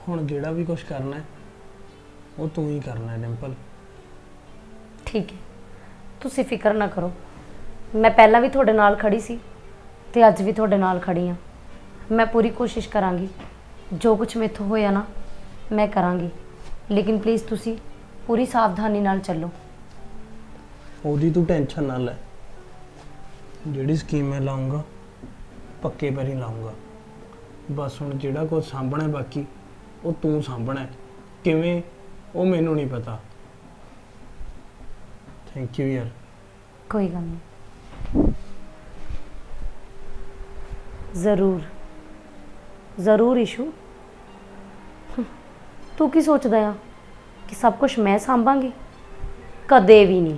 ਹੁਣ ਜਿਹੜਾ ਵੀ ਕੁਝ ਕਰਨਾ ਹੈ ਉਹ ਤੂੰ ਹੀ ਕਰਨਾ ਹੈ ਡਿੰਪਲ। ਠੀਕ ਹੈ। ਤੁਸੀਂ ਫਿਕਰ ਨਾ ਕਰੋ। ਮੈਂ ਪਹਿਲਾਂ ਵੀ ਤੁਹਾਡੇ ਨਾਲ ਖੜੀ ਸੀ ਤੇ ਅੱਜ ਵੀ ਤੁਹਾਡੇ ਨਾਲ ਖੜੀ ਹਾਂ। ਮੈਂ ਪੂਰੀ ਕੋਸ਼ਿਸ਼ ਕਰਾਂਗੀ। ਜੋ ਕੁਝ ਮੇਥੋਂ ਹੋਇਆ ਨਾ ਮੈਂ ਕਰਾਂਗੀ। ਲੇਕਿਨ ਪਲੀਜ਼ ਤੁਸੀਂ ਪੂਰੀ ਸਾਵਧਾਨੀ ਨਾਲ ਚੱਲੋ। ਉਹਦੀ ਤੂੰ ਟੈਨਸ਼ਨ ਨਾ ਲੈ। ਜਿਹੜੀ ਸਕੀਮ ਮੈਂ ਲਾਉਂਗਾ ਪੱਕੇ ਪੈਰੀ ਲਾਉਂਗਾ ਬਸ ਹੁਣ ਜਿਹੜਾ ਕੁਝ ਸਾਂਭਣਾ ਬਾਕੀ ਉਹ ਤੂੰ ਸਾਂਭਣਾ ਹੈ। ਕਿਵੇਂ? ਉਹ ਮੈਨੂੰ ਨਹੀਂ ਪਤਾ। ਥੈਂਕ ਯੂ ਯਾਰ। ਕੋਈ ਗੱਲ ਨਹੀਂ। ਜ਼ਰੂਰ। ਜ਼ਰੂਰ ਇਸ਼ੂ। ਤੂੰ ਕੀ ਸੋਚਦਾ ਆ? ਕਿ ਸਭ ਕੁਝ ਮੈਂ ਸੰਭਾਂਗੀ? ਕਦੇ ਵੀ ਨਹੀਂ।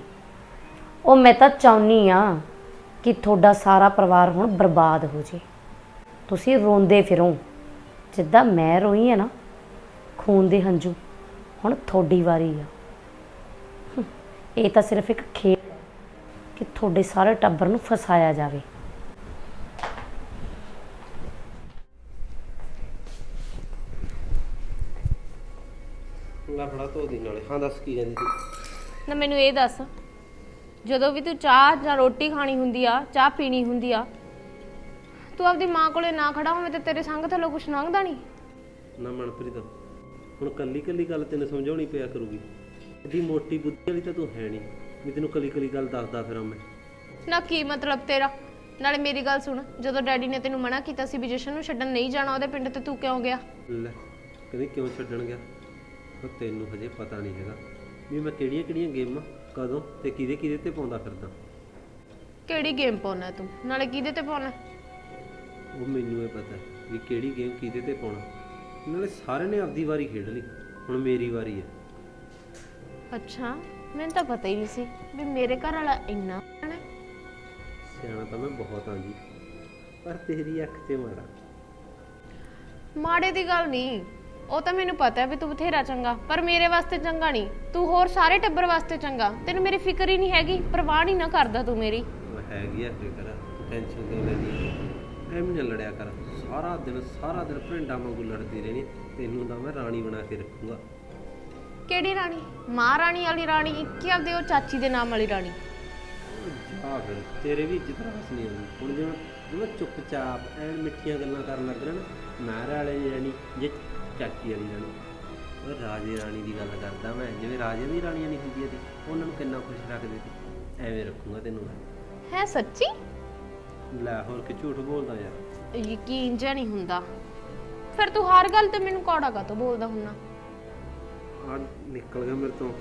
ਉਹ ਮੈਂ ਤਾਂ ਚਾਹੁੰਨੀ ਆ ਕਿ ਤੁਹਾਡਾ ਸਾਰਾ ਪਰਿਵਾਰ ਹੁਣ ਬਰਬਾਦ ਹੋ ਜੇ। ਤੁਸੀਂ ਰੋਂਦੇ ਫਿਰੋ। ਜਿੱਦਾਂ ਮੈਂ ਰੋਈ ਆ ਨਾ ਖੂਨ ਦੇ ਹੰਝੂ। ਹੁਣ ਤੁਹਾਡੀ ਵਾਰੀ ਆ। ਇਹ ਤਾਂ ਸਿਰਫ ਇੱਕ ਖੇਡ ਹੈ ਕਿ ਤੁਹਾਡੇ ਸਾਰੇ ਟੱਬਰ ਨੂੰ ਫਸਾਇਆ ਜਾਵੇ। ਲੈ ਫੜਾ ਧੋ ਦੀ ਨਾਲੇ। ਹਾਂ ਦੱਸ ਕੀ ਕਹਿੰਦੀ ਤੂੰ ਨਾ ਮੈਨੂੰ ਇਹ ਦੱਸ ਜਦੋਂ ਵੀ ਤੂੰ ਚਾਹ ਜਾਂ ਰੋਟੀ ਖਾਣੀ ਹੁੰਦੀ ਆ ਚਾਹ ਪੀਣੀ ਹੁੰਦੀ ਆ ਤੂੰ ਆਪਦੀ ਮਾਂ ਕੋਲੇ ਨਾ ਖੜਾ ਹੋਵੇਂ ਤੇ ਤੇਰੇ ਸੰਗ ਥੱਲੋਂ ਕੁਛ ਲੰਘਦਾ ਨਹੀਂ। ਨਾ ਮਨਪ੍ਰੀਤ। ਹੁਣ ਕੱਲੀ ਕੱਲੀ ਗੱਲ ਤੈਨੂੰ ਸਮਝਾਉਣੀ ਪਿਆ ਕਰੂਗੀ। ਇਹਦੀ ਮੋਟੀ ਬੁੱਧੀ ਵਾਲੀ ਤਾਂ ਤੂੰ ਹੈ ਨਹੀਂ ਵੀ ਤੈਨੂੰ ਕੱਲੀ ਕੱਲੀ ਗੱਲ ਦੱਸਦਾ ਫਿਰਾਂ ਮੈਂ। ਨਾ ਕੀ ਮਤਲਬ ਤੇਰਾ? ਨਾਲੇ ਮੇਰੀ ਗੱਲ ਸੁਣ ਜਦੋਂ ਡੈਡੀ ਨੇ ਤੈਨੂੰ ਮਨਾ ਕੀਤਾ ਸੀ ਵੀ ਜਸ਼ਨ ਨੂੰ ਛੱਡਣ ਨਹੀਂ ਜਾਣਾ ਉਹਦੇ ਪਿੰਡ ਤੇ ਤੂੰ ਕਿਉਂ ਗਿਆ? ਲੈ ਕਹਿੰਦੀ ਕਿਉਂ ਛੱਡਣ ਗਿਆ? ਉਹ ਤੈਨੂੰ ਹਜੇ ਪਤਾ ਨਹੀਂ ਹੈਗਾ ਵੀ ਮੈਂ ਕਿਹੜੀਆਂ ਕਿਹੜੀਆਂ ਗੇਮਾਂ ਕਦੋਂ ਤੇ ਕਿਹਦੇ ਕਿਹਦੇ ਤੇ ਪਾਉਂਦਾ ਫਿਰਦਾ। ਕਿਹੜੀ ਗੇਮ ਪਾਉਣਾ ਤੂੰ? ਨਾਲੇ ਕਿਹਦੇ ਤੇ ਪਾਉਣਾ? ਉਹ ਮੈਨੂੰ ਇਹ ਪਤਾ ਵੀ ਕਿਹੜੀ ਗੇਮ ਕਿਹਦੇ ਤੇ ਪਾਉਣਾ। ਨਾਲੇ ਸਾਰੇ ਨੇ ਆਪਦੀ ਵਾਰੀ ਖੇਡ ਲਈ। ਹੁਣ ਮੇਰੀ ਵਾਰੀ ਹੈ। ਅੱਛਾ ਮੈਨੂੰ ਤਾਂ ਪਤਾ ਹੀ ਨਹੀਂ ਸੀ ਵੀ ਮੇਰੇ ਘਰ ਵਾਲਾ ਇੰਨਾ ਸਿਆਣਾ ਹੈ। ਸਿਆਣਾ ਤਾਂ ਮੈਂ ਬਹੁਤ ਆਂ ਜੀ ਪਰ ਤੇਰੀ ਅੱਖ 'ਚ ਮਾੜਾ। ਮਾੜੇ ਦੀ ਗੱਲ ਨਹੀਂ ਉਹ ਤਾਂ ਮੈਨੂੰ ਪਤਾ ਹੈ ਵੀ ਤੂੰ ਬਥੇਰਾ ਚੰਗਾ ਪਰ ਮੇਰੇ ਵਾਸਤੇ ਚੰਗਾ ਨਹੀਂ। ਤੂੰ ਹੋਰ ਸਾਰੇ ਟੱਬਰ ਵਾਸਤੇ ਚੰਗਾ ਤੈਨੂੰ ਮੇਰੀ ਫਿਕਰ ਹੀ ਨਹੀਂ ਹੈਗੀ ਪਰਵਾਹ ਨਹੀਂ ਨਾ ਕਰਦਾ ਤੂੰ ਮੇਰੀ। ਹੈਗੀ ਆ ਫਿਕਰ ਟੈਨਸ਼ਨ ਕਿਉਂ ਲੈਣੀ ਐਵੇਂ ਨਾ ਲੜਿਆ ਕਰ। ਸਾਰਾ ਦਿਨ ਸਾਰਾ ਦਿਨ ਭਿੰਡਾ ਵਾਂਗੂ ਲੜਦੀ ਰਹਿਣੀ ਤੈਨੂੰ ਤਾਂ ਮੈਂ ਰਾਣੀ ਬਣਾ ਕੇ ਰੱਖੂੰਗਾ। ਕਿਹੜੀ ਰਾਣੀ? ਮਾਂ ਰਾਣੀ ਵਾਲੀ ਰਾਣੀ ਕਿ ਆਪਦੇ ਉਹ ਚਾਚੀ ਦੇ ਨਾਮ ਵਾਲੀ ਰਾਣੀ। ਜਾ ਫਿਰ ਤੇਰੇ ਵੀ ਇੱਜ਼ਤ ਰਾਸ ਨਹੀਂ ਆਉਂਦੀ। ਹੁਣ ਜਿਵੇਂ ਜਿਵੇਂ ਚੁੱਪਚਾਪ ਐਨ ਮਿੱਠੀਆਂ ਗੱਲਾਂ ਕਰਨ ਲੱਗ ਰਿਹਾ ਨਾ ਮਹਿਰ ਵਾਲੇ ਦੀ ਰਾਣੀ ਜੇ ਚਾਚੀ ਵਾਲੀ ਰਾਣੀ। ਉਹ ਰਾਜੇ ਰਾਣੀ ਦੀ ਗੱਲ ਕਰਦਾ ਮੈਂ ਜਿਵੇਂ ਰਾਜੇ ਦੀ ਰਾਣੀਆਂ ਨਹੀਂ ਹੁੰਦੀਆਂ ਸੀ ਉਹਨਾਂ ਨੂੰ ਕਿੰਨਾ ਖੁਸ਼ ਰੱਖਦੇ ਸੀ। ਐਵੇਂ ਰੱਖੂੰਗਾ ਤੈਨੂੰ ਮੈਂ। ਹੈ ਸੱਚੀ? ਲੈ ਹੋਰ ਕਿ ਝੂਠ ਬੋਲਦਾ ਯਾਰ। ਯਕੀਨ ਜਿਹਾ ਨਹੀਂ ਹੁੰਦਾ। ਫਿਰ ਤੂੰ ਹਰ ਗੱਲ ਤੇ ਮੈਨੂੰ ਕੌੜਾ ਕਾ ਬੋਲਦਾ ਹੁੰਨਾ? ਆ ਨਿਕਲ ਗਿਆ ਮੇਰੇ ਤੋਂ।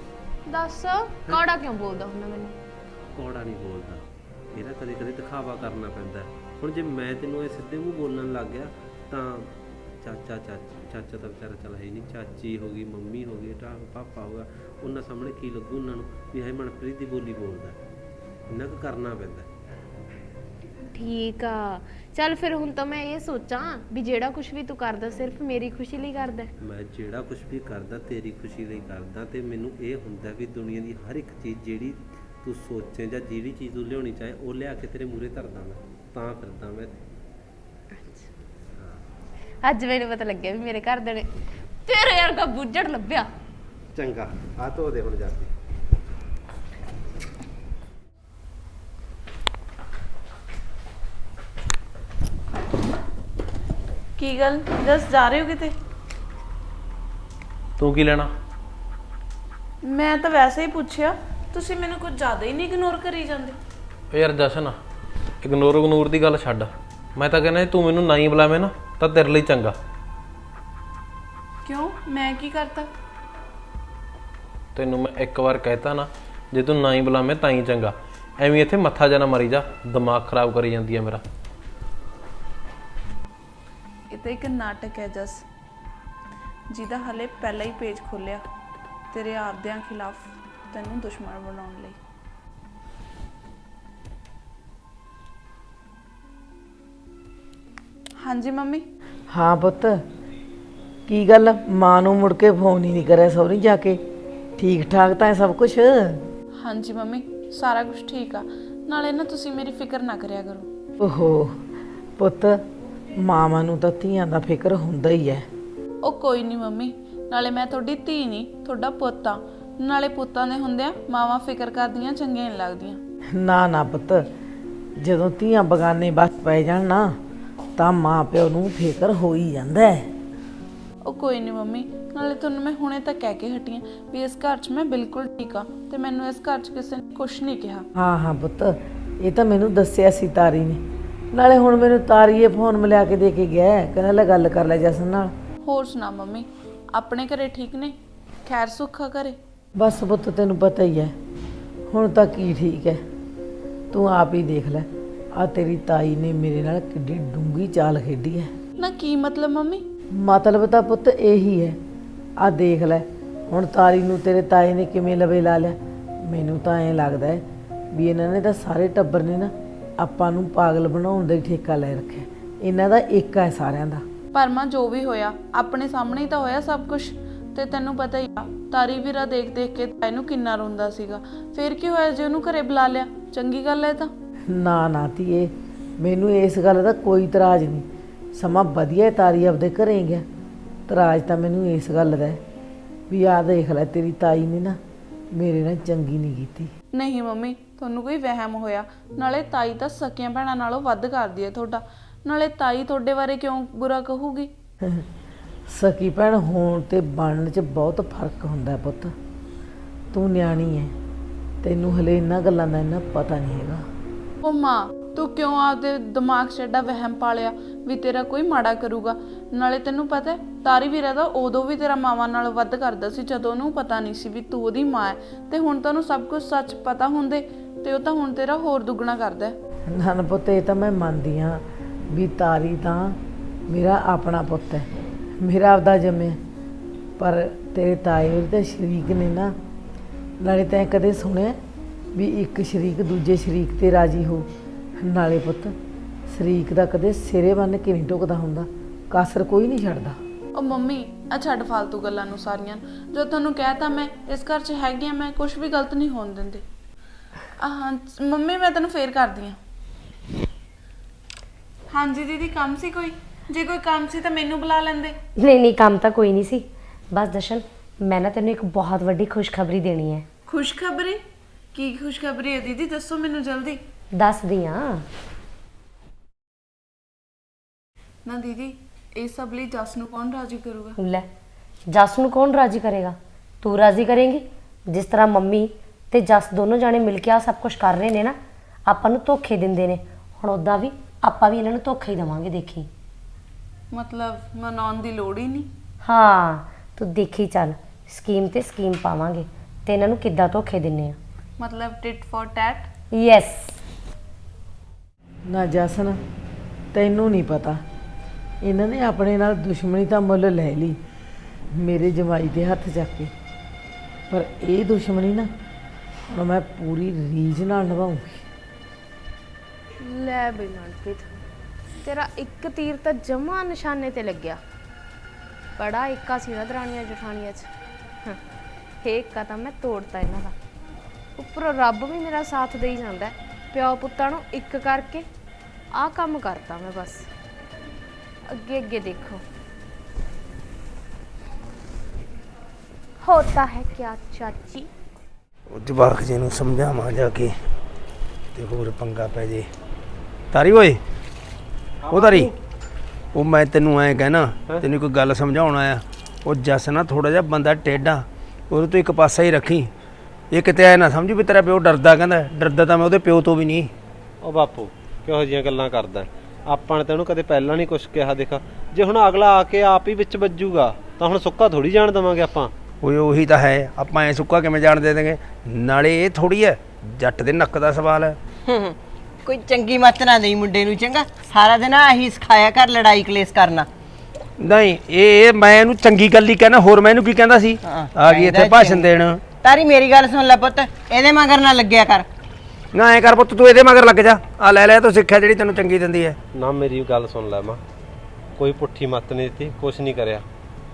ਦੱਸ ਕੌੜਾ ਕਿਉਂ ਬੋਲਦਾ ਹੁੰਦਾ ਮੈਨੂੰ? ਕੋੜਾ ਨਹੀਂ ਬੋਲਦਾ। ਇਹਦਾ ਕਦੇ ਕਦੇ ਦਿਖਾਵਾ ਕਰਨਾ ਪੈਂਦਾ। ਹੁਣ ਜੇ ਮੈਂ ਤੈਨੂੰ ਇਹ ਸਿੱਧੇ ਮੂੰਹ ਬੋਲਣ ਲੱਗ ਗਿਆ ਤਾਂ ਚਾਚਾ ਚਾਚਾ ਚਾਚਾ ਤਾਂ ਵਿਚਾਰਾ ਚੱਲ ਹੈ ਨਹੀਂ। ਚਾਚੀ ਹੋ ਗਈ ਮੰਮੀ ਹੋ ਗਈ ਟਾ ਪਾਪਾ ਹੋਗਾ ਉਹਨਾਂ ਸਾਹਮਣੇ ਕੀ ਲੱਗੂ ਉਹਨਾਂ ਨੂੰ? ਵੀ ਹੈ ਮਨਪ੍ਰੀਤ ਦੀ ਬੋਲੀ ਬੋਲਦਾ। ਇੰਨਾ ਕੁ ਕਰਨਾ ਪੈਂਦਾ। ਠੀਕ ਆ। ਚੱਲ ਫਿਰ ਹੁਣ ਤਾਂ ਮੈਂ ਇਹ ਸੋਚਾਂ ਵੀ ਜਿਹੜਾ ਕੁਝ ਵੀ ਤੂੰ ਕਰਦਾ ਸਿਰਫ ਮੇਰੀ ਖੁਸ਼ੀ ਲਈ ਕਰਦਾ। ਹੈ। ਮੈਂ ਜਿਹੜਾ ਕੁਝ ਵੀ ਕਰਦਾ ਤੇਰੀ ਖੁਸ਼ੀ ਲਈ ਕਰਦਾ ਤੇ ਮੈਨੂੰ ਇਹ ਹੁੰਦਾ ਵੀ ਦੁਨੀਆ ਦੀ ਹਰ ਇੱਕ ਚੀਜ਼ ਜਿਹੜੀ ਤੂੰ ਸੋਚੇ ਜਾਂ ਜਿਹੜੀ ਚੀਜ਼ ਤੂੰ ਲਿਆਉਣੀ ਚਾਹੇ ਉਹ ਲਿਆ ਕੇ ਤੇਰੇ ਮੂਹਰੇ ਧਰਦਾ ਮੈਂ ਤਾਂ ਫਿਰਦਾ ਮੈਂ ਅੱਜ ਮੈਨੂੰ ਪਤਾ ਲੱਗਿਆ ਵੀ ਮੇਰੇ ਘਰ ਦੇ ਨੇ ਤੇਰੇ ਵਰਗਾ ਬੁੱਝੜ ਲੱਭਿਆ। ਚੰਗਾ ਆ ਧੋ ਦੇ ਹੁਣ ਜਾ ਕੇ। ਕੀ ਗੱਲ? ਜਸ ਜਾ ਰਹੇ ਹੋ ਕਿਤੇ? ਤੂੰ ਕੀ ਲੈਣਾ? ਮੈਂ ਤਾਂ ਵੈਸੇ ਹੀ ਪੁੱਛਿਆ ਤੁਸੀਂ ਮੈਨੂੰ ਕੁਝ ਜ਼ਿਆਦਾ ਹੀ ਨਹੀਂ ਇਗਨੋਰ ਕਰੀ ਜਾਂਦੇ। ਓ ਯਾਰ ਜਸ਼ਨ ਇਗਨੋਰ ਇਗਨੋਰ ਦੀ ਗੱਲ ਛੱਡ। ਮੈਂ ਤਾਂ ਕਹਿੰਦਾ ਤੂੰ ਮੈਨੂੰ ਨਹੀਂ ਬੁਲਾਵੇਂ ਨਾ ਤਾਂ ਤੇਰੇ ਲਈ ਚੰਗਾ। ਕਿਉਂ? ਮੈਂ ਕੀ ਕਰਤਾ? ਤੈਨੂੰ ਮੈਂ ਇੱਕ ਵਾਰ ਕਹਿਤਾ ਨਾ ਜੇ ਤੂੰ ਨਹੀਂ ਬੁਲਾਵੇਂ ਤਾਂ ਹੀ ਚੰਗਾ। ਐਵੇਂ ਇੱਥੇ ਮੱਥਾ ਜਾਣਾ ਮਰੀ ਜਾ ਦਿਮਾਗ ਖਰਾਬ ਕਰੀ ਜਾਂਦੀ ਹੈ ਮੇਰਾ। ਤਾਂ ਇੱਕ ਨਾਟਕ ਹੈ ਜਸ ਜਿਹਦਾ ਹਲੇ ਪਹਿਲਾ ਹੀ ਪੇਜ ਖੋਲਿਆ ਤੇਰੇ ਆਪਦਿਆਂ ਖਿਲਾਫ ਤੈਨੂੰ ਦੁਸ਼ਮਣ ਬਣਾਉਣ ਲਈ। ਹਾਂਜੀ ਮੰਮੀ? ਹਾਂ ਪੁੱਤ ਕੀ ਗੱਲ? ਮਾਂ ਨੂੰ ਮੁੜ ਕੇ ਫੋਨ ਹੀ ਨਹੀਂ ਕਰਿਆ ਸਹੁਰੀ ਜਾ ਕੇ। ਠੀਕ ਠਾਕ ਤਾਂ ਹੈ ਸਭ ਕੁਝ ਹਾਂਜੀ ਮੰਮੀ ਸਾਰਾ ਕੁਝ ਠੀਕ ਆ। ਨਾਲੇ ਨਾ ਤੁਸੀਂ ਮੇਰੀ ਫਿਕਰ ਨਾ ਕਰਿਆ ਕਰੋ। ਓਹੋ ਪੁੱਤ ਮਾਵਾਂ ਨੂੰ ਤਾਂ ਧੀਆਂ ਦਾ ਫਿਕਰ ਹੁੰਦਾ ਹੀ ਹੈ। ਉਹ ਕੋਈ ਨਹੀਂ ਮੰਮੀ ਨਾਲੇ ਮੈਂ ਤੁਹਾਡੀ ਧੀ ਨਹੀਂ ਤੁਹਾਡਾ ਪੁੱਤ ਆ। ਨਾਲੇ ਪੁੱਤਾਂ ਦੇ ਹੁੰਦਿਆਂ ਮਾਵਾਂ ਫਿਕਰ ਕਰਦੀਆਂ ਚੰਗੀਆਂ ਨਹੀਂ ਲੱਗਦੀਆਂ। ਨਾ ਨਾ ਪੁੱਤ ਜਦੋਂ ਧੀਆਂ ਬਗਾਨੇ ਬਸ ਪੈ ਜਾਣ ਨਾ ਤਾਂ ਮਾਂ ਪਿਓ ਨੂੰ ਫਿਕਰ ਹੋ ਹੀ ਜਾਂਦਾ ਹੈ। ਉਹ ਕੋਈ ਨਹੀਂ ਮੰਮੀ ਨਾਲੇ ਤੁਹਾਨੂੰ ਮੈਂ ਹੁਣੇ ਤੱਕ ਕਹਿ ਕੇ ਹਟੀ ਆਂ ਵੀ ਇਸ ਘਰ 'ਚ ਮੈਂ ਬਿਲਕੁਲ ਠੀਕ ਆ ਤੇ ਮੈਨੂੰ ਇਸ ਘਰ 'ਚ ਕਿਸੇ ਨੇ ਕੁਝ ਨਹੀਂ ਕਿਹਾ। ਹਾਂ ਹਾਂ ਪੁੱਤ ਇਹ ਤਾਂ ਮੈਨੂੰ ਦੱਸਿਆ ਸੀ ਤਾਰੀ ਨੇ। ਨਾਲੇ ਹੁਣ ਮੈਨੂੰ ਤਾਰੀ ਇਹ ਫੋਨ ਮਿਲਿਆ ਕੇ ਦੇ ਕੇ ਗਿਆ ਹੈ। ਕਹਿੰਦਾ ਲੈ ਗੱਲ ਕਰ ਲੈ ਜਸਨ ਨਾਲ। ਹੋਰ ਸੁਣਾ ਮੰਮੀ ਆਪਣੇ ਘਰੇ ਠੀਕ ਨੇ? ਖੈਰ ਸੁੱਖਾ ਘਰੇ? ਬਸ ਪੁੱਤ ਤੈਨੂੰ ਪਤਾ ਹੀ ਹੈ। ਹੁਣ ਤਾਂ ਕੀ ਠੀਕ ਹੈ। ਤੂੰ ਆਪ ਹੀ ਦੇਖ ਲੈ। ਆ ਤੇਰੀ ਤਾਈ ਨੇ ਮੇਰੇ ਨਾਲ ਕਿੱਡੀ ਡੂੰਗੀ ਚਾਲ ਖੇਡੀ ਹੈ। ਨਾ ਕੀ ਮਤਲਬ ਮੰਮੀ? ਮਤਲਬ ਤਾਂ ਪੁੱਤ ਇਹੀ ਹੈ। ਆ ਦੇਖ ਲੈ ਹੁਣ ਤਾਰੀ ਨੂੰ ਤੇਰੇ ਤਾਏ ਨੇ ਕਿਵੇਂ ਲਵੇ ਲਾ ਲਿਆ। ਮੈਨੂੰ ਤਾਂ ਐਂ ਲੱਗਦਾ ਹੈ ਵੀ ਇਹਨਾਂ ਨੇ ਤਾਂ ਸਾਰੇ ਟੱਬਰ ਨੇ ਨਾ ਆਪਾਂ ਨੂੰ ਪਾਗਲ ਬਣਾਉਣ ਦਾ ਹੀ ਠੇਕਾ ਲੈ ਰੱਖਿਆ। ਇਹਨਾਂ ਦਾ ਇੱਕ ਹੈ ਸਾਰਿਆਂ ਦਾ। ਪਰ ਮਾਂ ਜੋ ਵੀ ਹੋਇਆ ਆਪਣੇ ਸਾਹਮਣੇ ਹੀ ਤਾਂ ਹੋਇਆ ਸਭ ਕੁਝ ਤੇ ਤੈਨੂੰ ਪਤਾ ਹੀ ਆ ਤਾਰੀ ਵੀਰਾ ਦੇਖ ਦੇਖ ਕੇ ਇਹਨੂੰ ਕਿੰਨਾ ਰੋਂਦਾ ਸੀਗਾ। ਫੇਰ ਕੀ ਹੋਇਆ ਜੇ ਉਹਨੂੰ ਘਰੇ ਬੁਲਾ ਲਿਆ? ਚੰਗੀ ਗੱਲ ਹੈ ਤਾਂ। ਨਾ ਨਾ ਧੀਏ ਮੈਨੂੰ ਇਸ ਗੱਲ ਦਾ ਕੋਈ ਇਤਰਾਜ਼ ਨਹੀਂ। ਸਮਾਂ ਵਧੀਆ ਹੈ ਤਾਰੀ ਆਪਦੇ ਘਰੇ ਗਿਆ। ਇਤਰਾਜ਼ ਤਾਂ ਮੈਨੂੰ ਇਸ ਗੱਲ ਦਾ ਹੈ ਵੀ ਆ ਦੇਖ ਲੈ ਤੇਰੀ ਤਾਈ ਨੇ ਨਾ ਮੇਰੇ ਨਾਲ ਚੰਗੀ ਨਹੀਂ ਕੀਤੀ। ਨਹੀਂ ਮੰਮੀ ਤੁਹਾਨੂੰ ਕੋਈ ਵਹਿਮ ਹੋਇਆ? ਨਾਲੇ ਤਾਈ ਤਾਂ ਸਕੀਆਂ ਭੈਣਾਂ ਨਾਲੋਂ ਵੱਧ ਕਰਦੀ ਹੈ ਤੁਹਾਡਾ। ਨਾਲੇ ਤਾਈ ਤੁਹਾਡੇ ਬਾਰੇ ਕਿਉਂ ਬੁਰਾ ਕਹੂਗੀ? ਸਕੀ ਭੈਣ ਹੋਣ ਤੇ ਬਣਨ 'ਚ ਬਹੁਤ ਫ਼ਰਕ ਹੁੰਦਾ ਪੁੱਤ। ਤੂੰ ਨਿਆਣੀ ਹੈ ਤੈਨੂੰ ਹਲੇ ਇਹਨਾਂ ਗੱਲਾਂ ਦਾ ਇੰਨਾ ਪਤਾ ਨਹੀਂ ਹੈਗਾ। ਉਹ ਮਾਂ ਤੂੰ ਕਿਉਂ ਆਪਦੇ ਦਿਮਾਗ 'ਚ ਐਡਾ ਵਹਿਮ ਪਾਲਿਆ ਵੀ ਤੇਰਾ ਕੋਈ ਮਾੜਾ ਕਰੂਗਾ? ਨਾਲੇ ਤੈਨੂੰ ਪਤਾ ਹੈ ਤਾਰੀ ਵੀਰਾ ਦਾ ਉਦੋਂ ਵੀ ਤੇਰਾ ਮਾਵਾਂ ਨਾਲ ਵੱਧ ਕਰਦਾ ਸੀ ਜਦੋਂ ਉਹਨੂੰ ਪਤਾ ਨਹੀਂ ਸੀ ਵੀ ਤੂੰ ਉਹਦੀ ਮਾਂ ਹੈ ਤੇ ਹੁਣ ਤੈਨੂੰ ਸਭ ਕੁਝ ਸੱਚ ਪਤਾ ਹੁੰਦੇ। ਤੇ ਉਹ ਤਾਂ ਹੁਣ ਤੇਰਾ ਹੋਰ ਦੁੱਗਣਾ ਕਰਦਾ ਹੈ। ਨਾ ਨਾ ਪੁੱਤ ਇਹ ਤਾਂ ਮੈਂ ਮੰਨਦੀ ਹਾਂ ਵੀ ਤਾਰੀ ਤਾਂ ਮੇਰਾ ਆਪਣਾ ਪੁੱਤ ਹੈ। ਮੇਰਾ ਆਪਦਾ ਜੰਮਿਆ ਪਰ ਤੇਰੇ ਤਾਏ ਹੋਰੀ ਤੇ ਸ਼ਰੀਕ ਨੇ ਨਾ। ਨਾਲੇ ਤੈਂ ਕਦੇ ਸੁਣਿਆ ਵੀ ਇੱਕ ਸ਼ਰੀਕ ਦੂਜੇ ਸ਼ਰੀਕ ਤੇ ਰਾਜੀ ਹੋ। ਨਾਲੇ ਪੁੱਤ ਸ਼ਰੀਕ ਦਾ ਕਦੇ ਸਿਰੇ ਬੰਨ ਕੇ ਨਹੀਂ ਟੁਕਦਾ ਹੁੰਦਾ। ਕਸਰ ਕੋਈ ਨਹੀਂ ਛੱਡਦਾ। ਉਹ ਮੰਮੀ ਆ ਛੱਡ ਫालतू ਗੱਲਾਂ ਨੂੰ ਸਾਰੀਆਂ ਜੋ ਤੁਹਾਨੂੰ ਕਹਿਤਾ ਮੈਂ ਇਸ ਘਰ 'ਚ ਹੈਗੀ ਆ ਮੈਂ ਕੁਝ ਵੀ ਗਲਤ ਨਹੀਂ ਹੋਣ ਦਿੰਦੇ। ਹਾਂ ਮੰਮੀ ਮੈਂ ਤੈਨੂੰ ਫੇਰ ਕਰਦੀ ਆ। ਹਾਂਜੀ ਦੀਦੀ ਕੰਮ ਸੀ ਕੋਈ? ਜੇ ਕੋਈ ਕੰਮ ਸੀ ਤਾਂ ਮੈਨੂੰ ਬੁਲਾ ਲੈਂਦੇ। ਨਹੀਂ ਨਹੀਂ ਕੰਮ ਤਾਂ ਕੋਈ ਨਹੀਂ ਸੀ। ਬਸ ਜਸ਼ਨ ਮੈਂ ਨਾ ਤੈਨੂੰ ਇੱਕ ਬਹੁਤ ਵੱਡੀ ਖੁਸ਼ਖਬਰੀ ਦੇਣੀ ਹੈ। ਖੁਸ਼ਖਬਰੀ? ਕੀ ਖੁਸ਼ਖਬਰੀ ਹੈ ਦੀਦੀ? ਦੱਸੋ ਮੈਨੂੰ ਜਲਦੀ। ਦੱਸਦੀ ਆ। ਨਾ ਦੀਦੀ ਇਹ ਸਭ ਲਈ ਜਸ ਨੂੰ ਕੌਣ ਰਾਜੀ ਕਰੂਗਾ? ਲੈ ਜਸ ਨੂੰ ਕੌਣ ਰਾਜੀ ਕਰੇਗਾ? ਤੂੰ ਰਾਜੀ ਕਰੇਂਗੀ? ਜਿਸ ਤਰ੍ਹਾਂ ਮੰਮੀ ਤੇ ਜਸ ਦੋਨੋਂ ਜਾਣੇ ਮਿਲ ਕੇ ਆ ਸਭ ਕੁਝ ਕਰ ਰਹੇ ਨੇ ਨਾ ਆਪਾਂ ਨੂੰ ਧੋਖੇ ਦਿੰਦੇ ਨੇ। ਹੁਣ ਉਦਾਂ ਵੀ ਆਪਾਂ ਵੀ ਇਹਨਾਂ ਨੂੰ ਧੋਖਾ ਹੀ ਦੇਵਾਂਗੇ ਦੇਖੀ। ਮਤਲਬ ਮਨਾਉਣ ਦੀ ਲੋੜ ਹੀ ਨਹੀਂ? ਹਾਂ ਤੂੰ ਦੇਖੀ ਚੱਲ ਸਕੀਮ ਤੇ ਸਕੀਮ ਪਾਵਾਂਗੇ ਤੇ ਇਹਨਾਂ ਨੂੰ ਕਿੱਦਾਂ ਧੋਖੇ ਦਿੰਨੇ ਆ। ਮਤਲਬ ਟਿਟ ਫॉर ਟੈਟ ਯੈਸ ਨਾ ਜਸਨ ਤੈਨੂੰ ਨਹੀਂ ਪਤਾ ਇਹਨਾਂ ਨੇ ਆਪਣੇ ਨਾਲ ਦੁਸ਼ਮਣੀ ਤਾਂ ਮੁੱਲ ਲੈ ਲਈ ਮੇਰੇ ਜਮਾਈ ਦੇ ਹੱਥ ਚੱਕ ਕੇ। ਪਰ ਇਹ ਦੁਸ਼ਮਣੀ ਨਾ ਹੁਣ ਮੈਂ ਪੂਰੀ ਰੀਝ ਨਾਲ ਨਿਭਾਉਂਗੀ। ਲੈ ਬਈ ਮਨਪ੍ਰੀਤ ਤੇਰਾ ਇੱਕ ਤੀਰ ਤਾਂ ਜਮਾ ਨਿਸ਼ਾਨੇ ਤੇ ਲੱਗਿਆ। ਬੜਾ ਇੱਕਾ ਸੀ ਨਾ ਦਰਾਣੀਆਂ ਜਠਾਣੀਆਂ 'ਚ। ਹਾਂ, ਇਹ ਇੱਕਾ ਤਾਂ ਮੈਂ ਤੋੜਤਾ ਇਹਨਾਂ ਦਾ। ਉੱਪਰੋਂ ਰੱਬ ਵੀ ਮੇਰਾ ਸਾਥ ਦੇਈ ਜਾਂਦਾ ਹੈ। ਪਿਓ ਪੁੱਤਾਂ ਨੂੰ ਇੱਕ ਕਰਕੇ ਆਹ ਕੰਮ ਕਰਤਾ ਮੈਂ ਬਸ। ਅੱਗੇ ਅੱਗੇ ਦੇਖੋ। ਹੋਤਾ ਹੈ ਕਿਆ ਚਾਚੀ? ਜਵਾਕ ਜੀ ਨੂੰ ਸਮਝਾਵਾਂ ਜਾ ਕੇ ਤੇ ਹੋਰ ਪੰਗਾ ਪੈ ਜੇ। ਤਾਰੀ ਓਏ ਉਹ ਤਾਰੀ ਉਹ ਮੈਂ ਤੈਨੂੰ ਐਂ ਕਹਿਣਾ ਤੈਨੂੰ ਕੋਈ ਗੱਲ ਸਮਝਾਉਣ ਆਇਆ। ਉਹ ਜੱਸ ਨਾ ਥੋੜਾ ਜਿਹਾ ਬੰਦਾ ਟੇਢਾ ਉਹਦੇ ਤੋਂ ਇੱਕ ਪਾਸਾ ਹੀ ਰੱਖੀ। ਇਹ ਕਿਤੇ ਐ ਨਾ ਸਮਝ ਵੀ ਤੇਰਾ ਪਿਓ ਡਰਦਾ ਕਹਿੰਦਾ ਡਰਦਾ ਤਾਂ ਮੈਂ ਉਹਦੇ ਪਿਓ ਤੋਂ ਵੀ ਨਹੀਂ। ਉਹ ਬਾਪੂ ਕਿਹੋ ਜੀਆਂ ਗੱਲਾਂ ਕਰਦਾ। ਆਪਾਂ ਨੇ ਤੈਨੂੰ ਕਦੇ ਪਹਿਲਾਂ ਨਹੀਂ ਕੁਝ ਕਿਹਾ ਦੇਖਾ। ਜੇ ਹੁਣ ਅਗਲਾ ਆ ਕੇ ਆਪ ਹੀ ਵਿੱਚ ਵੱਜੂਗਾ ਤਾਂ ਹੁਣ ਸੁੱਕਾ ਥੋੜੀ ਜਾਣ ਦਵਾਂਗੇ ਆਪਾਂ। ਓਏ ਉਹੀ ਤਾਂ ਹੈ ਆਪਾਂ ਐ ਸੁੱਕਾ ਕਿਵੇਂ ਜਾਣ ਦੇ ਦੇਂਗੇ? ਨਾਲੇ ਇਹ ਥੋੜੀ ਐ ਜੱਟ ਦੇ ਨੱਕ ਦਾ ਸਵਾਲ ਹੈ। ਹੂੰ। ਕੋਈ ਚੰਗੀ ਮੱਤ ਨਾ ਦੇਈ ਮੁੰਡੇ ਨੂੰ ਚੰਗਾ? ਸਾਰਾ ਦਿਨ ਆਹੀ ਸਿਖਾਇਆ ਕਰ ਲੜਾਈ ਕਲੇਸ਼ ਕਰਨਾ। ਨਹੀਂ ਇਹ ਇਹ ਮੈਂ ਇਹਨੂੰ ਚੰਗੀ ਗੱਲ ਹੀ ਕਹਿਣਾ ਹੋਰ ਮੈਂ ਇਹਨੂੰ ਕੀ ਕਹਿੰਦਾ ਸੀ? ਹਾਂ, ਆ ਗਈ ਇੱਥੇ ਕਹਿੰਦਾ ਭਾਸ਼ਣ। ਦੇਣ। ਤਾਰੀ ਮੇਰੀ ਗੱਲ ਸੁਣ ਲੈ ਪੁੱਤ ਇਹਦੇ ਮਗਰ ਨਾ ਲੱਗਿਆ ਕਰ। ਨਾ ਐ ਕਰ ਪੁੱਤ ਤੂੰ ਇਹਦੇ ਮਗਰ ਲੱਗ ਜਾ। ਆ ਲੈ ਲੈ ਤੂੰ ਸਿੱਖਿਆ ਜਿਹੜੀ ਤੈਨੂੰ ਚੰਗੀ ਦਿੰਦੀ ਹੈ। ਨਾ ਮੇਰੀ ਗੱਲ ਸੁਣ ਲੈ ਮਾਂ। ਕੋਈ ਪੁੱਠੀ ਮੱਤ ਨਹੀਂ ਦਿੱਤੀ ਕੁਝ ਨਹੀਂ ਕਰਿਆ।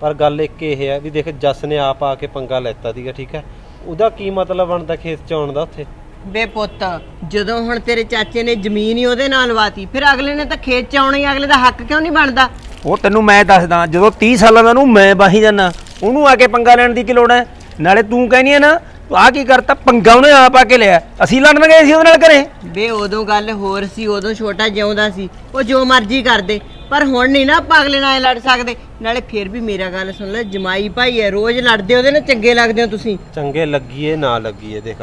ਪਰ ਗੱਲ ਇੱਕ ਇਹ ਹੈ ਵੀ ਦੇਖ ਜੱਸ ਨੇ ਆਪ ਆ ਕੇ ਪੰਗਾ ਲੈਤਾ ਸੀਗਾ ਠੀਕ ਹੈ? ਉਹਦਾ ਕੀ ਮਤਲਬ ਬਣਦਾ ਖੇਤ ਚ ਆਉਣ ਦਾ ਉੱਥੇ? ਬੇ ਪੁੱਤ ਜਦੋਂ ਹੁਣ ਤੇਰੇ ਚਾਚੇ ਨੇ ਜ਼ਮੀਨ ਹੀ ਉਹਦੇ ਨਾਲ ਲਵਾਤੀ ਫਿਰ ਅਗਲੇ ਨੇ ਤਾਂ ਖੇਤ ਚ ਆਉਣਾ ਹੀ ਅਗਲੇ ਦਾ ਹੱਕ ਕਿਉਂ ਨਹੀਂ ਬਣਦਾ? ਉਹ ਤੈਨੂੰ ਮੈਂ ਦੱਸਦਾ ਜਦੋਂ 30 ਸਾਲਾਂ ਦਾ ਨੂੰ ਮੈਂ ਬਾਹੀ ਜਾਨਾ ਉਹਨੂੰ ਆ ਕੇ ਪੰਗਾ ਲੈਣ ਦੀ ਕੀ ਲੋੜ ਹੈ? ਨਾਲੇ ਤੂੰ ਕਹਿਨੀ ਹੈ ਨਾ ਆ ਕੀ ਕਰਤਾ ਪੰਗਾ ਉਹਨੇ ਆਪ ਆ ਕੇ ਲਿਆ। ਅਸੀਂ ਲੜਨ ਗਏ ਸੀ ਉਹਦੇ ਨਾਲ ਘਰੇ। ਬੇ ਉਦੋਂ ਗੱਲ ਹੋਰ ਸੀ ਉਦੋਂ ਛੋਟਾ ਜਿਉਂਦਾ ਸੀ ਉਹ ਜੋ ਮਰਜ਼ੀ ਕਰਦੇ। ਪਰ ਹੁਣ ਨਹੀਂ ਨਾ ਆਪਾਂ ਅਗਲੇ ਨਾਲ ਲੜ ਸਕਦੇ। ਨਾਲੇ ਫਿਰ ਵੀ ਮੇਰਾ ਗੱਲ ਸੁਣ ਲੈ, ਜਮਾਈ ਭਾਈ ਹੈ, ਰੋਜ਼ ਲੜਦੇ ਉਹਦੇ ਨਾਲ ਚੰਗੇ ਲੱਗਦੇ ਹੋ ਤੁਸੀਂ। ਚੰਗੇ ਲੱਗੀਏ, ਨਾ ਲੱਗੀਏ, ਦੇਖ।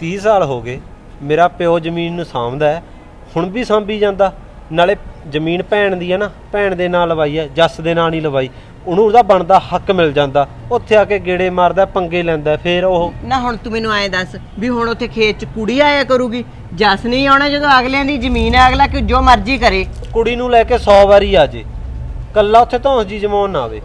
30 ਸਾਲ ਹੋ ਗਏ, ਮੇਰਾ ਪਿਓ ਜ਼ਮੀਨ ਨੂੰ ਸਾਂਭਦਾ ਹੈ, ਹੁਣ ਵੀ ਸਾਂਭੀ ਜਾਂਦਾ। ਨਾਲੇ ਜ਼ਮੀਨ ਭੈਣ ਦੀ ਹੈ ਨਾ, ਭੈਣ ਦੇ ਨਾਂ ਲਵਾਈ ਹੈ, ਜੱਸ ਦੇ ਨਾਲ ਨਹੀਂ ਲਵਾਈ। ਉਹਨੂੰ ਉਹਦਾ ਬਣਦਾ ਹੱਕ ਮਿਲ ਜਾਂਦਾ। ਉੱਥੇ ਆ ਕੇ ਗੇੜੇ ਮਾਰਦਾ ਪੰਗੇ ਲੈਂਦਾ ਫਿਰ ਉਹ ਨਾ ਹੁਣ ਤੂੰ ਮੈਨੂੰ ਐਂ ਦੱਸ ਵੀ ਹੁਣ ਉੱਥੇ ਖੇਤ 'ਚ ਕੁੜੀ ਆਇਆ ਕਰੂਗੀ? ਜੱਸ ਨਹੀਂ ਆਉਣਾ ਜਦੋਂ ਅਗਲਿਆਂ ਦੀ ਜ਼ਮੀਨ ਹੈ ਅਗਲਾ ਕਿ ਜੋ ਮਰਜ਼ੀ ਕਰੇ। ਕੁੜੀ ਨੂੰ ਲੈ ਕੇ 100 ਵਾਰੀ ਆ ਜੇ। ਕੱਲਾ ਉੱਥੇ ਧੌਂਸ ਜੀ ਜਮਾਉਣ ਨਾ ਆਵੇ।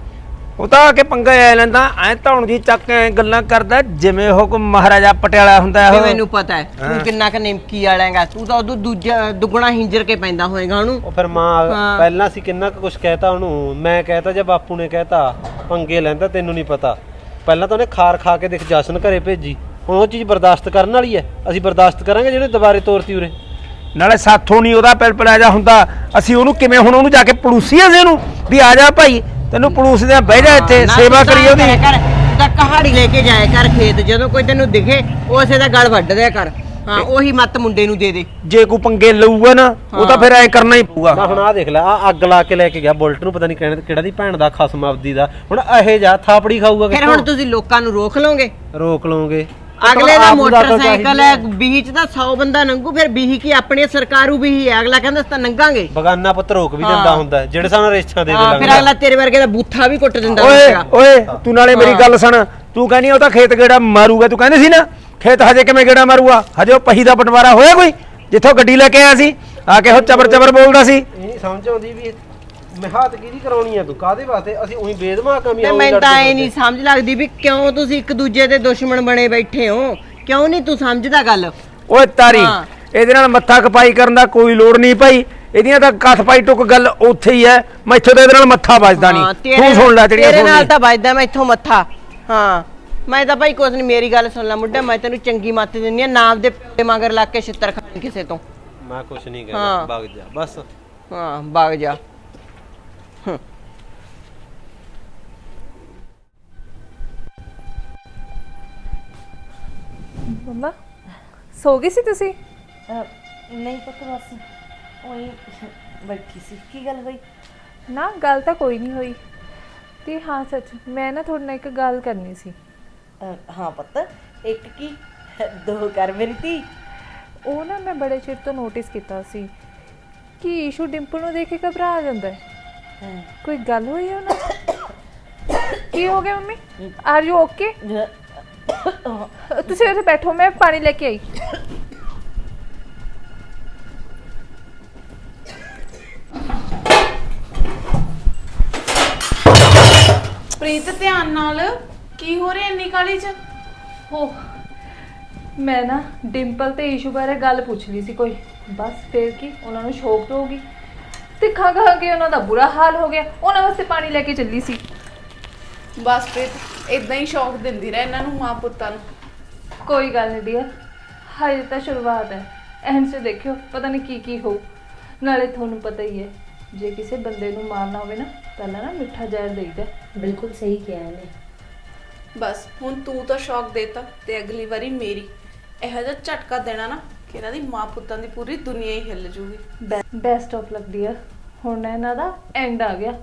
ਉਹ ਤਾਂ ਆ ਕੇ ਪੰਗਾ ਲੈ ਲੈਂਦਾ ਐ ਧੌਣ ਜੀ ਚੱਕ ਕੇ ਐਂ ਗੱਲਾਂ ਕਰਦਾ ਜਿਵੇਂ ਉਹ ਕੋਈ ਮਹਾਰਾਜਾ ਪਟਿਆਲਾ ਹੁੰਦਾ ਉਹ। ਮੈਨੂੰ ਪਤਾ ਹੈ ਤੂੰ ਕਿੰਨਾ ਕ ਨਿਮਕੀ ਵਾਲਾ ਹੈਗਾ ਤੂੰ ਤਾਂ ਉਦੋਂ ਦੂਜਾ ਦੁੱਗਣਾ ਹਿੰਜਰ ਕੇ ਪੈਂਦਾ ਹੋਏਗਾ ਉਹਨੂੰ। ਉਹ ਫਿਰ ਮਾਂ ਹਾਂ। ਪਹਿਲਾਂ ਸੀ ਕਿੰਨਾ ਕੁ ਕੁਝ ਕਹਿਤਾ ਉਹਨੂੰ ਮੈਂ ਕਹਿਤਾ ਜੇ ਬਾਪੂ ਨੇ ਕਹਿਤਾ ਪੰਗੇ ਲੈਂਦਾ ਤੈਨੂੰ ਨਹੀਂ ਪਤਾ। ਪਹਿਲਾਂ ਤਾਂ ਉਹਨੇ ਖਾਰ ਖਾ ਕੇ ਦੇਖ ਜਸਨ ਘਰੇ ਭੇਜੀ ਹੁਣ ਉਹ ਚੀਜ਼ ਬਰਦਾਸ਼ਤ ਕਰਨ ਵਾਲੀ ਹੈ ਅਸੀਂ ਬਰਦਾਸ਼ਤ ਕਰਾਂਗੇ ਜਿਹੜੇ ਦੁਬਾਰੇ ਤੋਰਤੀ ਉਰੇ। ਨਾਲੇ ਸਾਥੋਂ ਨਹੀਂ ਉਹਦਾ ਪਿਲਪਿਲਾ ਜਾ ਹੁੰਦਾ ਅਸੀਂ ਉਹਨੂੰ ਕਿਵੇਂ ਹੁਣ ਉਹਨੂੰ ਜਾ ਕੇ ਪੜੂਸੀਏ ਸੀ ਉਹਨੂੰ ਵੀ ਆ ਜਾ ਭਾਈ ਤੈਨੂੰ ਪੜੂਸਦੇ ਆ ਬਹਿ ਜਾ ਇੱਥੇ ਨਾ ਸੇਵਾ ਤੂੰ ਤਾਂ ਕਰੀ ਉਹਦੀ। ਐਂ ਕਰਿਆ ਕਰ, ਤੂੰ ਕਹਾੜੀ ਲੈ ਕੇ ਜਾਇਆ ਕਰ ਖੇਤ ਜਦੋਂ ਕੋਈ ਤੈਨੂੰ ਦਿਖੇ ਉਸੇ ਦਾ ਗਲ ਵੱਢ ਦਿਆ ਕਰ। ਹਾਂ ਉਹੀ ਮੱਤ ਮੁੰਡੇ ਨੂੰ ਦੇ ਦੇ। ਜੇ ਕੋਈ ਪੰਗੇ ਲਊਗਾ ਨਾ ਉਹ ਤਾਂ ਫਿਰ ਐ ਕਰਨਾ ਹੀ ਪਊਗਾ। ਨਾ ਹੁਣ ਆਹ ਦੇਖ ਲੈ ਆ ਅੱਗ ਲਾ ਕੇ ਲੈ ਕੇ ਗਿਆ ਬੁਲਟ ਨੂੰ ਪਤਾ ਨਹੀਂ ਕਿਹੜਾ ਕਿਹੜਾ ਦੀ ਭੈਣ ਦਾ ਖਸਮ ਆਪਦੀ ਦਾ। ਹੁਣ ਇਹ ਜਾ ਥਾਪੜੀ ਖਾਊਗਾ ਫਿਰ ਕਿੱਥੋਂ? ਹੁਣ ਤੁਸੀਂ ਲੋਕਾਂ ਨੂੰ ਰੋਕ ਲਓਗੇ? ਰੋਕ ਲਓਗੇ। ਅਗਲੇ ਦਾ ਮੋਟਰਸਾਈਕਲ ਹੈ ਬੀਹ ਚ ਤਾਂ 100 ਬੰਦਾ ਲੰਘੂ ਫਿਰ ਬੀਹ ਕੀ ਆਪਣੀ ਸਰਕਾਰੂ ਬੀਹ ਹੈ? ਅਗਲਾ ਕਹਿੰਦਾ ਤਾਂ ਲੰਘਾਂਗੇ ਬਗਾਨਾ ਪੁੱਤ ਰੋਕ ਵੀ ਦਿੰਦਾ ਹੁੰਦਾ ਜਿਹੜੇ ਸਾਨੂੰ ਰੇਛਾਂ ਦੇ ਦੇ ਹਾਂ ਫਿਰ ਅਗਲਾ ਤੇਰੇ ਵਰਗੇ ਦਾ ਬੂਥਾ ਵੀ ਕੁੱਟ ਦਿੰਦਾ ਓਏ। ਓਏ ਤੂੰ ਨਾਲੇ ਮੇਰੀ ਗੱਲ ਸੁਣ। ਤੂੰ ਕਹਿੰਦੀ ਉਹ ਤਾਂ ਖੇਤ ਗੇੜਾ ਮਾਰੂਗਾ। ਤੂੰ ਕਹਿੰਦੇ ਸੀ ਨਾ ਖੇਤ ਹਜੇ ਕਿਵੇਂ ਗੇੜਾ ਮਾਰੂਗਾ? ਹਜੇ ਉਹ ਪਹੀ ਦਾ ਬਟਵਾਰਾ ਹੋਇਆ ਕੋਈ? ਜਿੱਥੋਂ ਗੱਡੀ ਲੈ ਕੇ ਆਇਆ ਸੀ ਆ ਕੇ ਉਹ ਚਬਰ ਚਬਰ ਬੋਲਦਾ ਸੀ। ਇਹ ਨਹੀਂ ਸਮਝ ਆਉਂਦੀ ਵੀ ਮਿਹਾਤ ਕਿਹਦੀ ਕਰਾਉਣੀ ਆ ਤੂੰ? ਕਾਦੇ ਵਾਸਤੇ? ਅਸੀਂ ਉਹੀ ਬੇਦਮਾ ਕਮੀ ਤੇ ਮੈਨੂੰ ਤਾਂ ਇਹ ਨਹੀਂ ਸਮਝ ਲੱਗਦੀ ਵੀ ਕਿਉਂ ਤੁਸੀਂ ਇੱਕ ਦੂਜੇ ਦੇ ਦੁਸ਼ਮਣ ਬਣੇ ਬੈਠੇ ਹੋ? ਕਿਉਂ ਨਹੀਂ ਤੂੰ ਸਮਝਦਾ ਗੱਲ? ਓਏ ਤਾਰੀ ਹਾਂ। ਇਹਦੇ ਨਾਲ ਮੱਥਾ ਖਪਾਈ ਕਰਨ ਦਾ ਕੋਈ ਲੋੜ ਨਹੀਂ ਭਾਈ। ਇਹਦੀਆਂ ਤਾਂ ਕੱਥ ਪਾਈ ਟੁੱਕ ਗੱਲ ਉੱਥੇ ਹੀ ਐ ਮੈਥੋਂ ਤਾਂ ਇਹਦੇ ਨਾਲ ਮੱਥਾ ਵੱਜਦਾ ਹਾਂ, ਨਹੀਂ ਤੇਰੇ ਤੂੰ ਸੁਣ ਲੈ ਜਿਹੜੀਆਂ ਤੇਰੇ ਨਾਲ ਸੁਣਨੀ ਤਾਂ ਵੱਜਦਾ ਮੈਂ ਇੱਥੋਂ ਮੱਥਾ। ਹਾਂ। ਮੈਂ ਤਾਂ ਭਾਈ ਕੁਛ ਨਹੀਂ ਮੇਰੀ ਗੱਲ ਸੁਣ ਲੈ ਮੁੰਡਾ ਮੈਂ ਤੈਨੂੰ ਚੰਗੀ ਮੱਤ ਦਿੰਨੀ ਆ ਨਾਮ ਦੇ ਪਿੱਛੇ ਮਗਰ ਲੱਗ ਕੇ ਛਿੱਤਰ ਖਾਣ ਕਿਸੇ ਤੋਂ। ਮੈਂ ਕੁਛ ਨਹੀਂ ਹਾਂ। ਕਹਿੰਦਾ ਭਗ ਜਾ ਬਸ। ਹਾਂ ਵਗ ਜਾ। ਮੰਮਾ ਸੋ ਗਈ ਸੀ ਤੁਸੀਂ? ਅਹ, ਨਹੀਂ ਪਤਾ ਬਸ ਉਹੀ ਬੈਠੀ ਸੀ। ਕੀ ਗੱਲ ਬਈ ਨਾ ਗੱਲ ਤਾਂ ਕੋਈ ਨਹੀਂ ਹੋਈ। ਤੇ ਹਾਂ ਸੱਚ ਮੈਂ ਨਾ ਤੁਹਾਡੇ ਨਾਲ ਇੱਕ ਗੱਲ ਕਰਨੀ ਸੀ। ਅਹ, ਹਾਂ ਪੁੱਤ ਇੱਕ ਕੀ? ਦੋ ਕਰ ਮੇਰੀ ਧੀ। ਉਹ ਨਾ ਮੈਂ ਬੜੇ ਚਿਰ ਤੋਂ ਨੋਟਿਸ ਕੀਤਾ ਸੀ ਕਿ ਈਸ਼ੂ ਡਿੰਪਲ ਨੂੰ ਦੇਖ ਕੇ ਘਬਰਾ ਜਾਂਦਾ ਹਾਂ। ਕੋਈ ਗੱਲ ਹੋਈ ਹੈ ਉਹਨਾਂ ਨਾਲ? ਕੀ ਹੋ ਗਿਆ ਮੰਮੀ? ਆਰ ਯੂ ਓਕੇ ਤੁਸੀਂ ਉੱਥੇ ਬੈਠੋ ਮੈਂ ਪਾਣੀ ਲੈ ਕੇ ਆਈ। ਪ੍ਰੀਤ ਧਿਆਨ ਨਾਲ। ਕੀ ਹੋ ਰਿਹਾ ਇੰਨੀ ਕਾਲੀ ਚ? ਹੋ ਮੈਂ ਨਾ ਡਿੰਪਲ ਤੇ ਈਸ਼ੂ ਬਾਰੇ ਗੱਲ ਪੁੱਛ ਲਈ ਸੀ ਕੋਈ। ਬਸ ਫੇਰ ਕੀ ਉਹਨਾਂ ਨੂੰ ਸ਼ੌਕ ਹੋਊਗੀ। ਤੇ ਖਾ ਖਾ ਕੇ ਉਹਨਾਂ ਦਾ ਬੁਰਾ ਹਾਲ ਹੋ ਗਿਆ। ਉਹਨਾਂ ਵਾਸਤੇ ਪਾਣੀ ਲੈ ਕੇ ਚੱਲੀ ਸੀ। ਬਸ ਪ੍ਰੀਤ ਇਦਾਂ ਹੀ ਸ਼ੌਕ ਦਿੰਦੀ ਰਹਿ ਇਹਨਾਂ ਨੂੰ ਮਾਂ ਪੁੱਤਾਂ ਨੂੰ। ਕੋਈ ਗੱਲ ਨਹੀਂ ਦੀਆ ਹਾਏ ਤਾਂ ਸ਼ੁਰੂਆਤ ਹੈ। ਐਂ ਸੇ ਦੇਖਿਓ ਪਤਾ ਨਹੀਂ ਕੀ ਕੀ ਹੋ ਨਾਲੇ ਤੁਹਾਨੂੰ ਪਤਾ ਹੀ ਹੈ ਜੇ ਕਿਸੇ ਬੰਦੇ ਨੂੰ ਮਾਰਨਾ ਹੋਵੇ ਨਾ ਪਹਿਲਾਂ ਨਾ ਮਿੱਠਾ ਜ਼ਹਿਰ ਦੇਈਦਾ ਬਿਲਕੁਲ ਸਹੀ ਕਿਹਾ ਇਹਨੇ। ਬਸ ਹੁਣ ਤੂੰ ਤਾਂ ਸ਼ੌਕ ਦੇਤਾ ਤੇ ਅਗਲੀ ਵਾਰੀ ਮੇਰੀ। ਇਹੋ ਜਿਹਾ ਝਟਕਾ ਦੇਣਾ ਨਾ ਕਿ ਇਹਨਾਂ ਦੀ ਮਾਂ ਪੁੱਤਾਂ ਦੀ ਪੂਰੀ ਦੁਨੀਆ ਹੀ ਹਿੱਲ ਜੂਗੀ। ਬੈਸਟ ਆਫ ਲੱਕ ਡੀਅਰ ਹੁਣ ਇਹਨਾਂ ਦਾ ਐਂਡ ਆ ਗਿਆ।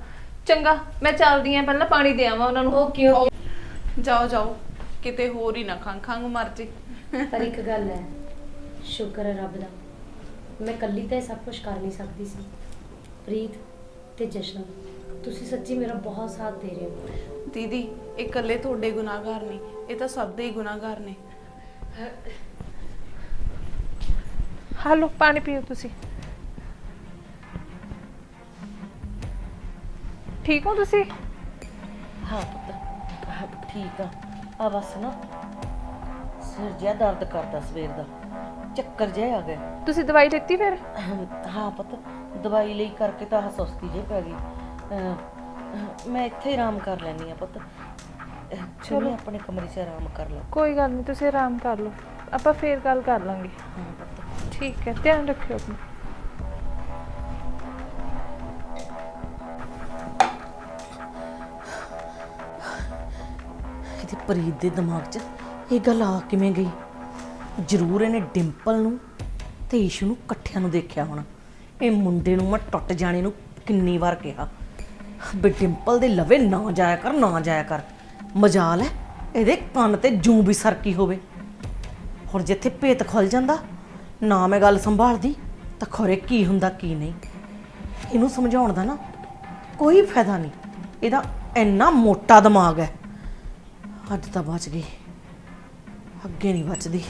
ਚੰਗਾ ਮੈਂ ਚੱਲਦੀ ਆਂ ਪਹਿਲਾਂ ਪਾਣੀ ਦੇ ਆਵਾਂ ਉਹਨਾਂ ਨੂੰ। ਓਕੇ ਜਾਓ ਜਾਓ। ਕਿਤੇ ਹੋਰ ਹੀ ਨਾ ਖੰਗ ਖੰਗ ਮਰ ਜੇ। ਪਰ ਇੱਕ ਗੱਲ ਹੈ ਸ਼ੁਕਰ ਹੈ ਰੱਬ ਦਾ। ਮੈਂ ਇਕੱਲੀ ਤਾਂ ਇਹ ਸਭ ਕੁਝ ਕਰ ਨਹੀਂ ਸਕਦੀ ਸੀ। ਪ੍ਰੀਤ ਤੇ ਜਸ਼ਨ ਤੁਸੀਂ ਸੱਚੀ ਮੇਰਾ ਬਹੁਤ ਸਾਥ ਦੇ ਰਹੇ ਹੋ। ਦੀਦੀ ਇਹ ਇਕੱਲੇ ਤੁਹਾਡੇ ਗੁਨਾਹਗਾਰ ਨਹੀਂ ਇਹ ਤਾਂ ਸਭ ਦੇ ਹੀ ਗੁਨਾਹਗਾਰ ਨੇ। ਹਾਲੋ ਪਾਣੀ ਪੀਓ ਤੁਸੀਂ। ਠੀਕ ਹੋ ਤੁਸੀਂ? ਹਾਂ ਪੁੱਤ ਹਾਂ, ਠੀਕ ਆ। ਆ ਬਸ ਨਾ ਸਿਰ ਜਿਹਾ ਦਰਦ ਕਰਦਾ ਸਵੇਰ ਦਾ। ਚੱਕਰ ਜਿਹਾ ਆ ਗਿਆ। ਤੁਸੀਂ ਦਵਾਈ ਦਿੱਤੀ ਫਿਰ? ਹਾਂ ਪੁੱਤ ਦਵਾਈ ਲਈ ਕਰਕੇ ਤਾਂ ਆਹ ਸੁਸਤੀ ਜੇ ਪੈ ਗਈ। ਅਹ, ਮੈਂ ਇੱਥੇ ਹੀ ਆਰਾਮ ਕਰ ਲੈਣੀ ਆ ਪੁੱਤ। ਚਲੋ ਆਪਣੇ ਕਮਰੇ 'ਚ ਆਰਾਮ ਕਰ ਲੈ ਕੋਈ ਗੱਲ ਨਹੀਂ ਤੁਸੀਂ ਆਰਾਮ ਕਰ ਲਓ। ਆਪਾਂ ਫੇਰ ਗੱਲ ਕਰ ਲਾਂਗੇ। ਹਾਂ ਪੁੱਤ। ਠੀਕ ਹੈ ਧਿਆਨ ਰੱਖਿਓ ਆਪਣਾ। ਇਹਦੇ ਪ੍ਰੀਤ ਦੇ ਦਿਮਾਗ 'ਚ ਇਹ ਗੱਲ ਆ ਕਿਵੇਂ ਗਈ? ਜ਼ਰੂਰ ਇਹਨੇ ਡਿੰਪਲ ਨੂੰ ਤੇ ਈਸ਼ੂ ਨੂੰ ਇਕੱਠਿਆਂ ਨੂੰ ਦੇਖਿਆ ਹੋਣਾ। ਇਹ ਮੁੰਡੇ ਨੂੰ ਮੈਂ ਟੁੱਟ ਜਾਣੇ ਨੂੰ ਕਿੰਨੀ ਵਾਰ ਕਿਹਾ। ਵੀ ਡਿੰਪਲ ਦੇ ਲਵੇ ਨਾ ਜਾਇਆ ਕਰ, ਨਾ ਜਾਇਆ ਕਰ। ਮਜਾਲ ਹੈ, ਇਹਦੇ ਕੰਨ ਤੇ ਜੂੰ ਵੀ ਸਰਕੀ ਹੋਵੇ। ਹੁਣ ਜਿੱਥੇ ਭੇਤ ਖੁੱਲ ਜਾਂਦਾ, ਨਾ ਮੈਂ ਗੱਲ ਸੰਭਾਲਦੀ, ਤਾਂ ਖੋਰੇ ਕੀ ਹੁੰਦਾ, ਕੀ ਨਹੀਂ। ਇਹਨੂੰ ਸਮਝਾਉਣ ਦਾ ਨਾ ਕੋਈ ਫਾਇਦਾ ਨਹੀਂ। ਇਹਦਾ ਇੰਨਾ ਮੋਟਾ ਦਿਮਾਗ ਹੈ। ਅੱਜ ਤਾਂ ਬਚ ਗਈ। ਅੱਗੇ ਨਹੀਂ ਬਚਦੀ